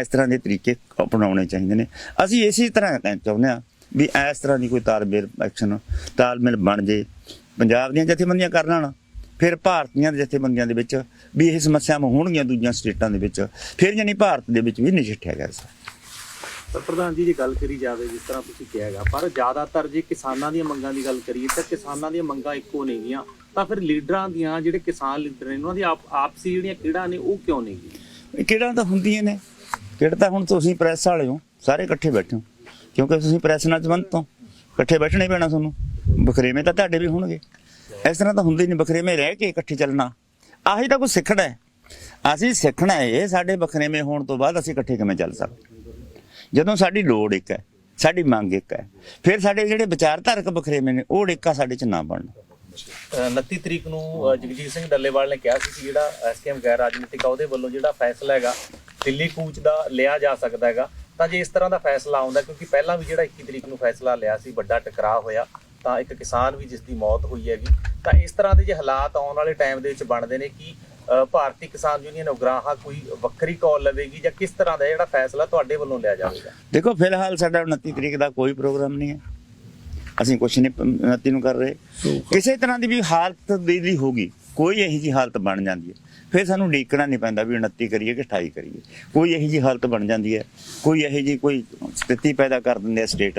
ਇਸ ਤਰ੍ਹਾਂ ਦੇ ਤਰੀਕੇ ਅਪਣਾਉਣੇ ਚਾਹੀਦੇ ਨੇ। ਅਸੀਂ ਇਸੇ ਤਰ੍ਹਾਂ ਕਹਿਣਾ ਚਾਹੁੰਦੇ ਹਾਂ ਵੀ ਇਸ ਤਰ੍ਹਾਂ ਦੀ ਕੋਈ ਤਾਲਮੇਲ ਐਕਸ਼ਨ ਤਾਲਮੇਲ ਬਣ ਜੇ। ਪੰਜਾਬ ਦੀਆਂ ਜਥੇਬੰਦੀਆਂ ਕਰ ਲੈਣ ਫਿਰ ਭਾਰਤੀਆਂ ਦੇ ਜਥੇਬੰਦੀਆਂ ਦੇ ਵਿੱਚ ਵੀ ਇਹ ਸਮੱਸਿਆਵਾਂ ਹੋਣਗੀਆਂ ਦੂਜੀਆਂ ਸਟੇਟਾਂ ਦੇ ਵਿੱਚ। ਫਿਰ ਜਾਨੀ ਭਾਰਤ ਦੇ ਵਿੱਚ ਵੀ ਨਜਿੱਠਿਆ ਗਿਆ ਸਕਦਾ ਪਰ ਪ੍ਰਧਾਨ ਜੀ, ਜੇ ਗੱਲ ਕਰੀ ਜਾਵੇ, ਜਿਸ ਤਰ੍ਹਾਂ ਤੁਸੀਂ ਕਿਹਾ ਪਰ ਜ਼ਿਆਦਾਤਰ ਜੇ ਕਿਸਾਨਾਂ ਦੀਆਂ ਮੰਗਾਂ ਦੀ ਗੱਲ ਕਰੀਏ, ਤਾਂ ਕਿਸਾਨਾਂ ਦੀਆਂ ਮੰਗਾਂ ਇੱਕੋ ਨੇਗੀਆਂ। ਤਾਂ ਫਿਰ ਲੀਡਰਾਂ ਦੀਆਂ ਜਿਹੜੇ ਕਿਸਾਨ ਲੀਡਰ ਨੇ, ਉਹਨਾਂ ਦੀ ਆਪਸੀ ਜਿਹੜੀਆਂ ਕਿਹੜਾ ਨੇ, ਉਹ ਕਿਉਂ ਨੇਗੀ ਇਹ ਕਿਹੜਾ ਤਾਂ ਹੁੰਦੀਆਂ ਨੇ? ਕਿਹੜਾ ਤਾਂ ਹੁਣ ਤੁਸੀਂ ਪ੍ਰੈਸ ਵਾਲੇ ਹੋ, ਸਾਰੇ ਇਕੱਠੇ ਬੈਠੇ ਹੋ। ਕਿਉਂਕਿ ਤੁਸੀਂ ਪ੍ਰੈਸ ਨਾਲ ਸੰਬੰਧਤ ਹੋ। ਇਕੱਠੇ ਬੈਠਣਾ ਹੀ ਪੈਣਾ ਤੁਹਾਨੂੰ। ਬਖਰੇਵੇਂ ਤਾਂ ਤੁਹਾਡੇ ਵੀ ਹੋਣਗੇ। ਇਸ ਤਰ੍ਹਾਂ ਤਾਂ ਹੁੰਦੇ ਨਹੀਂ, ਬਖਰੇਵੇਂ ਰਹਿ ਕੇ ਇਕੱਠੇ ਚੱਲਣਾ। ਆਹੀ ਤਾਂ ਕੁਝ ਸਿੱਖਣਾ ਹੈ। ਅਸੀਂ ਸਿੱਖਣਾ ਹੈ ਇਹ, ਸਾਡੇ ਬਖਰੇਵੇਂ ਹੋਣ ਤੋਂ ਬਾਅਦ ਅਸੀਂ ਇਕੱਠੇ ਕਿਵੇਂ ਚੱਲ ਸਕਦੇ? ਜਦੋਂ ਸਾਡੀ ਲੋੜ ਇੱਕ ਹੈ, ਸਾਡੀ ਮੰਗ ਇੱਕ ਹੈ, ਫਿਰ ਸਾਡੇ ਜਿਹੜੇ ਵਿਚਾਰਧਾਰਕ ਬਖਰੇਵੇਂ ਨੇ, ਉਹ ਏਕਾ ਸਾਡੇ ਚ ਨਾ ਬਣਨ। 29 ਤਰੀਕ ਨੂੰ ਜਗਜੀਤ ਸਿੰਘ ਡੱਲੇਵਾਲ ਨੇ ਕਿਹਾ ਸੀ ਕਿ ਜਿਹੜਾ ਐਸਕੇਐਮ ਗੈਰ ਰਾਜਨੀਤਿਕ ਆ, ਉਹਦੇ ਵੱਲੋਂ ਜਿਹੜਾ ਫੈਸਲਾ ਹੈਗਾ, ਦਿੱਲੀ ਕੂਚ ਦਾ ਲਿਆ ਜਾ ਸਕਦਾ ਹੈਗਾ। ਤਾਂ ਜੇ ਇਸ ਤਰ੍ਹਾਂ ਦਾ ਫੈਸਲਾ ਆਉਂਦਾ, ਕਿਉਂਕਿ ਪਹਿਲਾਂ ਵੀ ਜਿਹੜਾ 21 ਤਰੀਕ ਨੂੰ ਫੈਸਲਾ ਲਿਆ ਸੀ, ਵੱਡਾ ਟਕਰਾਅ ਹੋਇਆ, ਤਾਂ ਇੱਕ ਕਿਸਾਨ ਵੀ ਜਿਸ ਦੀ ਮੌਤ ਹੋਈ ਹੈਗੀ। ਤਾਂ ਇਸ ਤਰ੍ਹਾਂ ਦੇ ਜੇ ਹਾਲਾਤ ਆਉਣ ਵਾਲੇ ਟਾਈਮ ਦੇ ਵਿੱਚ ਬਣਦੇ ਨੇ ਕਿ ਭਾਰਤੀ ਕਿਸਾਨ ਯੂਨੀਅਨ ਉਗਰਾਹਾਂ ਕੋਈ ਵੱਖਰੀ ਕਾਲ ਲਵੇਗੀ ਜਾਂ ਕਿਸ ਤਰ੍ਹਾਂ ਦਾ ਜਿਹੜਾ ਫੈਸਲਾ ਤੁਹਾਡੇ ਵੱਲੋਂ ਲਿਆ ਜਾਵੇਗਾ? ਦੇਖੋ, ਫਿਲਹਾਲ ਸਾਡਾ 29 ਤਰੀਕ ਦਾ ਕੋਈ ਪ੍ਰੋਗਰਾਮ ਨਹੀਂ ਹੈ। ਅਸੀਂ ਕੁਝ ਨਹੀਂ 29 ਨੂੰ ਕਰ ਰਹੇ। ਕਿਸੇ ਤਰ੍ਹਾਂ ਦੀ ਵੀ ਹਾਲਤ ਦੀ ਦੀ ਹੋਗੀ ਕੋਈ ਇਹੋ ਜੀ ਹਾਲਤ ਬਣ ਜਾਂਦੀ ਹੈ। ਫਿਰ ਸਾਨੂੰ ਉਡੀਕਣਾ ਨਹੀਂ ਪੈਂਦਾ ਵੀ 29 ਕਰੀਏ ਕਿ 28 ਕਰੀਏ। ਕੋਈ ਇਹੋ ਜੀ ਹਾਲਤ ਬਣ ਜਾਂਦੀ ਹੈ। ਕੋਈ ਇਹੋ ਜੀ ਕੋਈ ਸਥਿਤੀ ਪੈਦਾ ਕਰ ਦਿੰਦੇ ਆ ਸਟੇਟ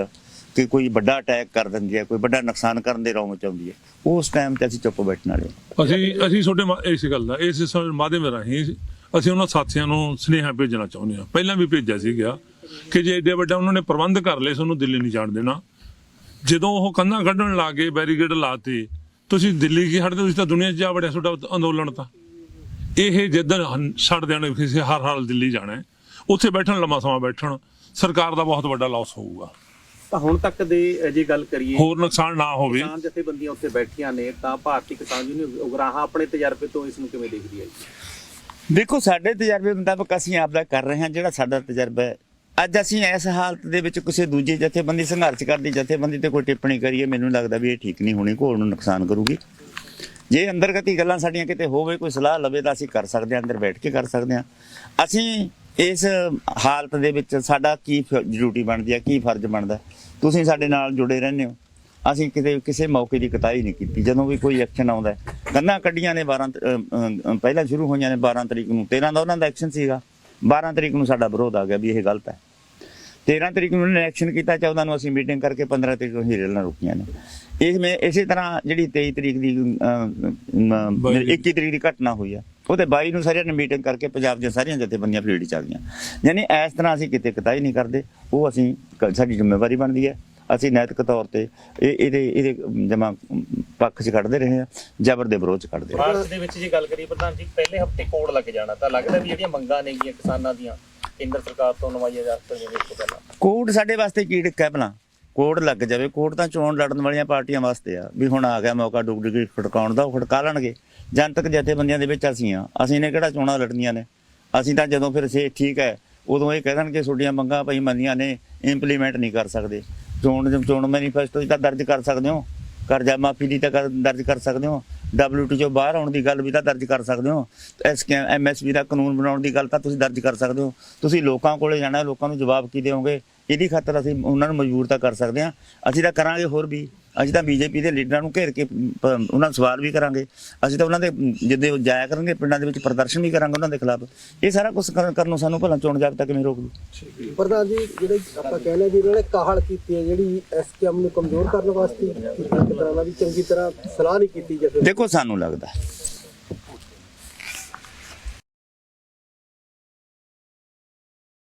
ਕਿ ਕੋਈ ਵੱਡਾ ਅਟੈਕ ਕਰ ਦਿੰਦੀ ਹੈ ਕੋਈ ਵੱਡਾ ਨੁਕਸਾਨ ਕਰਨ ਦੇ ਰੌਂਗ ਚ ਆਉਂਦੀ ਹੈ। ਉਸ ਟਾਈਮ ਤੇ ਅਸੀਂ ਚੁੱਪ ਬੈਠਣ ਵਾਲੇ। ਅਸੀਂ ਅਸੀਂ ਤੁਹਾਡੇ ਇਸ ਗੱਲ ਦਾ ਇਸ ਮਾਧਿਅਮ ਰਾਹੀਂ ਅਸੀਂ ਉਹਨਾਂ ਸਾਥੀਆਂ ਨੂੰ ਸੁਨੇਹਾ ਭੇਜਣਾ ਚਾਹੁੰਦੇ ਹਾਂ। ਪਹਿਲਾਂ ਵੀ ਭੇਜਿਆ ਸੀਗਾ ਕਿ ਜੇ ਏਡੇ ਵੱਡਾ ਉਹਨਾਂ ਨੇ ਪ੍ਰਬੰਧ ਕਰ ਲਏ ਤੁਹਾਨੂੰ ਦਿੱਲੀ ਨਹੀਂ ਜਾਣ ਦੇਣਾ। ਜਦੋਂ ਉਹ ਕੰਧਾਂ ਕੱਢਣ ਲੱਗੇ ਬੈਰੀਕੇਡ ਲਾਤੇ ਤੁਸੀਂ ਦਿੱਲੀ ਕੀ ਹਟਦੇ ਤੁਸੀਂ ਤਾਂ ਦੁਨੀਆ 'ਚ ਜਾ ਵੜਿਆ ਤੁਹਾਡਾ ਅੰਦੋਲਨ ਤਾਂ। ਇਹ ਜਿੱਦਣ ਹਨ- ਛੱਡ ਦੇਣ ਕਿਸੇ ਹਰ ਹਾਲ ਦਿੱਲੀ ਜਾਣਾ ਹੈ, ਉੱਥੇ ਬੈਠਣ ਲੰਮਾ ਸਮਾਂ ਬੈਠਣ ਸਰਕਾਰ ਦਾ ਬਹੁਤ ਵੱਡਾ ਲਾਸ ਹੋਊਗਾ। ਤਾਂ ਹੁਣ ਤੱਕ ਦੇ ਜੇ ਗੱਲ ਕਰੀਏ ਹੋਰ ਨੁਕਸਾਨ ਨਾ ਹੋਵੇ। ਕਿਸਾਨ ਜਥੇਬੰਦੀਆਂ ਉੱਥੇ ਬੈਠੀਆਂ ਨੇ ਤਾਂ ਭਾਰਤੀ ਕਿਸਾਨ ਯੂਨੀਅਨ ਉਗਰਾਹਾਂ ਆਪਣੇ ਤਜਰਬੇ ਤੋਂ ਇਸ ਨੂੰ ਕਿਵੇਂ ਦੇਖਦੀ ਹੈ ਜੀ? ਦੇਖੋ ਸਾਡੇ ਤਜਰਬੇ ਮੁਤਾਬਕ ਅਸੀਂ ਆਪਦਾ ਕਰ ਰਹੇ ਹਾਂ ਜਿਹੜਾ ਸਾਡਾ ਤਜਰਬਾ ਹੈ। ਅੱਜ ਅਸੀਂ ਇਸ ਹਾਲਤ ਦੇ ਵਿੱਚ ਕਿਸੇ ਦੂਜੇ ਜਥੇਬੰਦੀ ਸੰਘਰਸ਼ ਕਰਦੀ ਜਥੇਬੰਦੀ ਤੇ ਕੋਈ ਟਿੱਪਣੀ ਕਰੀਏ, ਮੈਨੂੰ ਲੱਗਦਾ ਵੀ ਇਹ ਠੀਕ ਨਹੀਂ ਹੋਣੀ, ਘੋਲ ਨੂੰ ਨੁਕਸਾਨ ਕਰੂਗੀ। ਜੇ ਅੰਦਰਗਤੀ ਗੱਲਾਂ ਸਾਡੀਆਂ ਕਿਤੇ ਹੋਵੇ, ਕੋਈ ਸਲਾਹ ਲਵੇ ਤਾਂ ਅਸੀਂ ਕਰ ਸਕਦੇ ਹਾਂ, ਅੰਦਰ ਬੈਠ ਕੇ ਕਰ ਸਕਦੇ ਹਾਂ। ਅਸੀਂ ਇਸ ਹਾਲਤ ਦੇ ਵਿੱਚ ਸਾਡਾ ਕੀ ਡਿਊਟੀ ਬਣਦੀ ਹੈ, ਕੀ ਫਰਜ਼ ਬਣਦਾ ਤੁਸੀਂ ਸਾਡੇ ਨਾਲ ਜੁੜੇ ਰਹਿੰਦੇ ਹੋ। ਅਸੀਂ ਕਿਤੇ, ਕਿਸੇ ਮੌਕੇ ਦੀ ਕਤਾਈ ਨਹੀਂ ਕੀਤੀ। ਜਦੋਂ ਵੀ ਕੋਈ ਐਕਸ਼ਨ ਆਉਂਦਾ ਕੰਨਾਂ ਕੱਢੀਆਂ ਨੇ 12 ਪਹਿਲਾਂ ਸ਼ੁਰੂ ਹੋਈਆਂ ਨੇ 12 ਤਰੀਕ ਨੂੰ। 13 ਦਾ ਉਹਨਾਂ ਦਾ ਐਕਸ਼ਨ ਸੀਗਾ। 12 ਤਰੀਕ ਨੂੰ ਸਾਡਾ ਵਿਰੋਧ ਆ ਗਿਆ ਵੀ ਇਹ ਗਲਤ ਹੈ। 13 ਤਰੀਕ ਨੂੰ ਉਹਨੇ ਐਕਸ਼ਨ ਕੀਤਾ 14 ਨੂੰ ਅਸੀਂ ਮੀਟਿੰਗ ਕਰਕੇ 15 ਤਰੀਕ ਨੂੰ ਹੀਰੇ ਨਾਲ ਰੁਕੀਆਂ ਨੇ। ਇਸ ਮੇ ਇਸੇ ਤਰ੍ਹਾਂ ਜਿਹੜੀ 23 ਤਰੀਕ ਦੀ ਅਮ, ਅਮ, ਬਾਈ ਦੀ। 21 ਤਰੀਕ ਦੀ ਘਟਨਾ ਹੋਈ ਆ। ਉਹਦੇ 22 ਨੂੰ ਸਾਰਿਆਂ ਨੇ ਮੀਟਿੰਗ ਕਰਕੇ ਪੰਜਾਬ ਦੀਆਂ ਸਾਰੀਆਂ ਜਥੇਬੰਦੀਆਂ ਫਰੀਡੀ ਚ ਆ ਗਈਆਂ। ਯਾਨੀ ਇਸ ਤਰ੍ਹਾਂ ਅਸੀਂ ਕਿਤੇ ਕਤਾਈ ਨਹੀਂ ਕਰਦੇ। ਉਹ ਅਸੀਂ ਸਾਡੀ ਜ਼ਿੰਮੇਵਾਰੀ ਬਣਦੀ ਹੈ। ਅਸੀਂ ਨੈਤਿਕ ਤੌਰ ਤੇ ਇਹ ਇਹਦੇ ਇਹਦੇ ਜਮਾ ਪੱਖ 'ਚ ਕੱਢਦੇ ਰਹੇ ਹਾਂ ਜ਼ਬਰ ਦੇ ਵਿਰੋਧ 'ਚ ਕੱਢਦੇ ਰਹੇ ਭਾਰਤ ਦੇ ਵਿੱਚ ਜੇ ਗੱਲ ਕਰੀਏ ਪ੍ਰਧਾਨ ਜੀ ਪਹਿਲੇ ਹਫ਼ਤੇ ਕੋਡ ਲੱਗ ਜਾਣਾ ਤਾਂ ਲੱਗਦਾ ਵੀ ਜਿਹੜੀਆਂ ਮੰਗਾਂ ਨੇਗੀਆਂ ਕਿਸਾਨਾਂ ਦੀਆਂ ਕੇਂਦਰ ਸਰਕਾਰ ਤੋਂ ਨਵਾਈਆਂ ਜਾ ਸਕਦੀਆਂ ਤੋਂ ਪਹਿਲਾਂ। ਕੋਡ ਸਾਡੇ ਵਾਸਤੇ ਕੀ ਡਿੱਕਾ ਭਲਾ? ਕੋਡ ਲੱਗ ਜਾਵੇ। ਕੋਡ ਤਾਂ ਚੋਣ ਲੜਨ ਵਾਲੀਆਂ ਪਾਰਟੀਆਂ ਵਾਸਤੇ ਆ, ਵੀ ਹੁਣ ਆ ਗਿਆ ਮੌਕਾ ਡੁਗਡੁਗੀ ਖੜਕਾਉਣ ਦਾ, ਉਹ ਖੜਕਾ ਲੈਣਗੇ। ਜਨਤਕ ਜਥੇਬੰਦੀਆਂ ਦੇ ਵਿੱਚ ਅਸੀਂ ਆ। ਅਸੀਂ ਨੇ ਕਿਹੜਾ ਚੋਣਾਂ ਲੜਨੀਆਂ ਨੇ? ਅਸੀਂ ਤਾਂ ਜਦੋਂ ਫਿਰ ਸੇ ਠੀਕ ਹੈ, ਉਦੋਂ ਇਹ ਕਹਿ ਦੇਣਗੇ ਤੁਹਾਡੀਆਂ ਮੰਗਾਂ ਭਾਈ ਮੰਨੀਆਂ ਨੇ ਇੰਪਲੀਮੈਂਟ ਨਹੀਂ ਕਰ ਸਕਦੇ। ਚੋਣ ਚੋਣ ਮੈਨੀਫੈਸਟੋ ਤਾਂ ਦਰਜ ਕਰ ਸਕਦੇ ਹੋ। ਕਰਜ਼ਾ ਮਾਫੀ ਦੀ ਤਾਂ ਕਰ- ਦਰਜ ਕਰ ਸਕਦੇ ਹੋ। WTO ਚੋਂ ਬਾਹਰ ਆਉਣ ਦੀ ਗੱਲ ਵੀ ਤਾਂ ਦਰਜ ਕਰ ਸਕਦੇ ਹੋ। ਐਸ ਐਮਐਸਪੀ ਦਾ ਕਾਨੂੰਨ ਬਣਾਉਣ ਦੀ ਗੱਲ ਤਾਂ ਤੁਸੀਂ ਦਰਜ ਕਰ ਸਕਦੇ ਹੋ। ਤੁਸੀਂ ਲੋਕਾਂ ਕੋਲੇ ਜਾਣਾ, ਲੋਕਾਂ ਨੂੰ ਜਵਾਬ ਕੀ ਦੇਵੋਗੇ ਇਹਦੀ ਖਾਤਰ ਅਸੀਂ ਉਹਨਾਂ ਨੂੰ ਮਜਬੂਰ ਤਾਂ ਕਰ ਸਕਦੇ ਹਾਂ। ਅਸੀਂ ਤਾਂ ਕਰਾਂਗੇ ਹੋਰ ਵੀ। ਅਸੀਂ ਤਾਂ ਬੀਜੇਪੀ ਦੇ ਲੀਡਰਾਂ ਨੂੰ ਘੇਰ ਕੇ ਉਹਨਾਂ ਨੂੰ ਸਵਾਲ ਵੀ ਕਰਾਂਗੇ। ਅਸੀਂ ਤਾਂ ਉਹਨਾਂ ਦੇ ਜਿੱਦੇ ਉਹ ਜਾਇਆ ਕਰਨਗੇ ਪਿੰਡਾਂ ਦੇ ਵਿੱਚ ਪ੍ਰਦਰਸ਼ਨ ਵੀ ਕਰਾਂਗੇ ਉਹਨਾਂ ਦੇ ਖਿਲਾਫ। ਇਹ ਸਾਰਾ ਕੁਝ ਕਰਨ ਨੂੰ ਸਾਨੂੰ ਭਲਾ ਚੋਣ ਜਾਬਤਾ ਕਿਵੇਂ ਰੋਕ? ਦੂ ਪ੍ਰਧਾਨ ਜੀ ਜਿਹੜੇ ਆਪਾਂ ਕਹਿੰਦੇ ਵੀ ਇਹਨਾਂ ਨੇ ਕਾਹਲ ਕੀਤੀ ਹੈ ਜਿਹੜੀ ਐਸਕੇਐਮ ਨੂੰ ਕਮਜ਼ੋਰ ਕਰਨ ਵਾਸਤੇ ਇੱਕ ਤਰ੍ਹਾਂ ਵੀ ਚੰਗੀ ਤਰ੍ਹਾਂ ਸਲਾਹ ਨਹੀਂ ਕੀਤੀ ਜਿਵੇਂ ਦੇਖੋ ਸਾਨੂੰ ਲੱਗਦਾ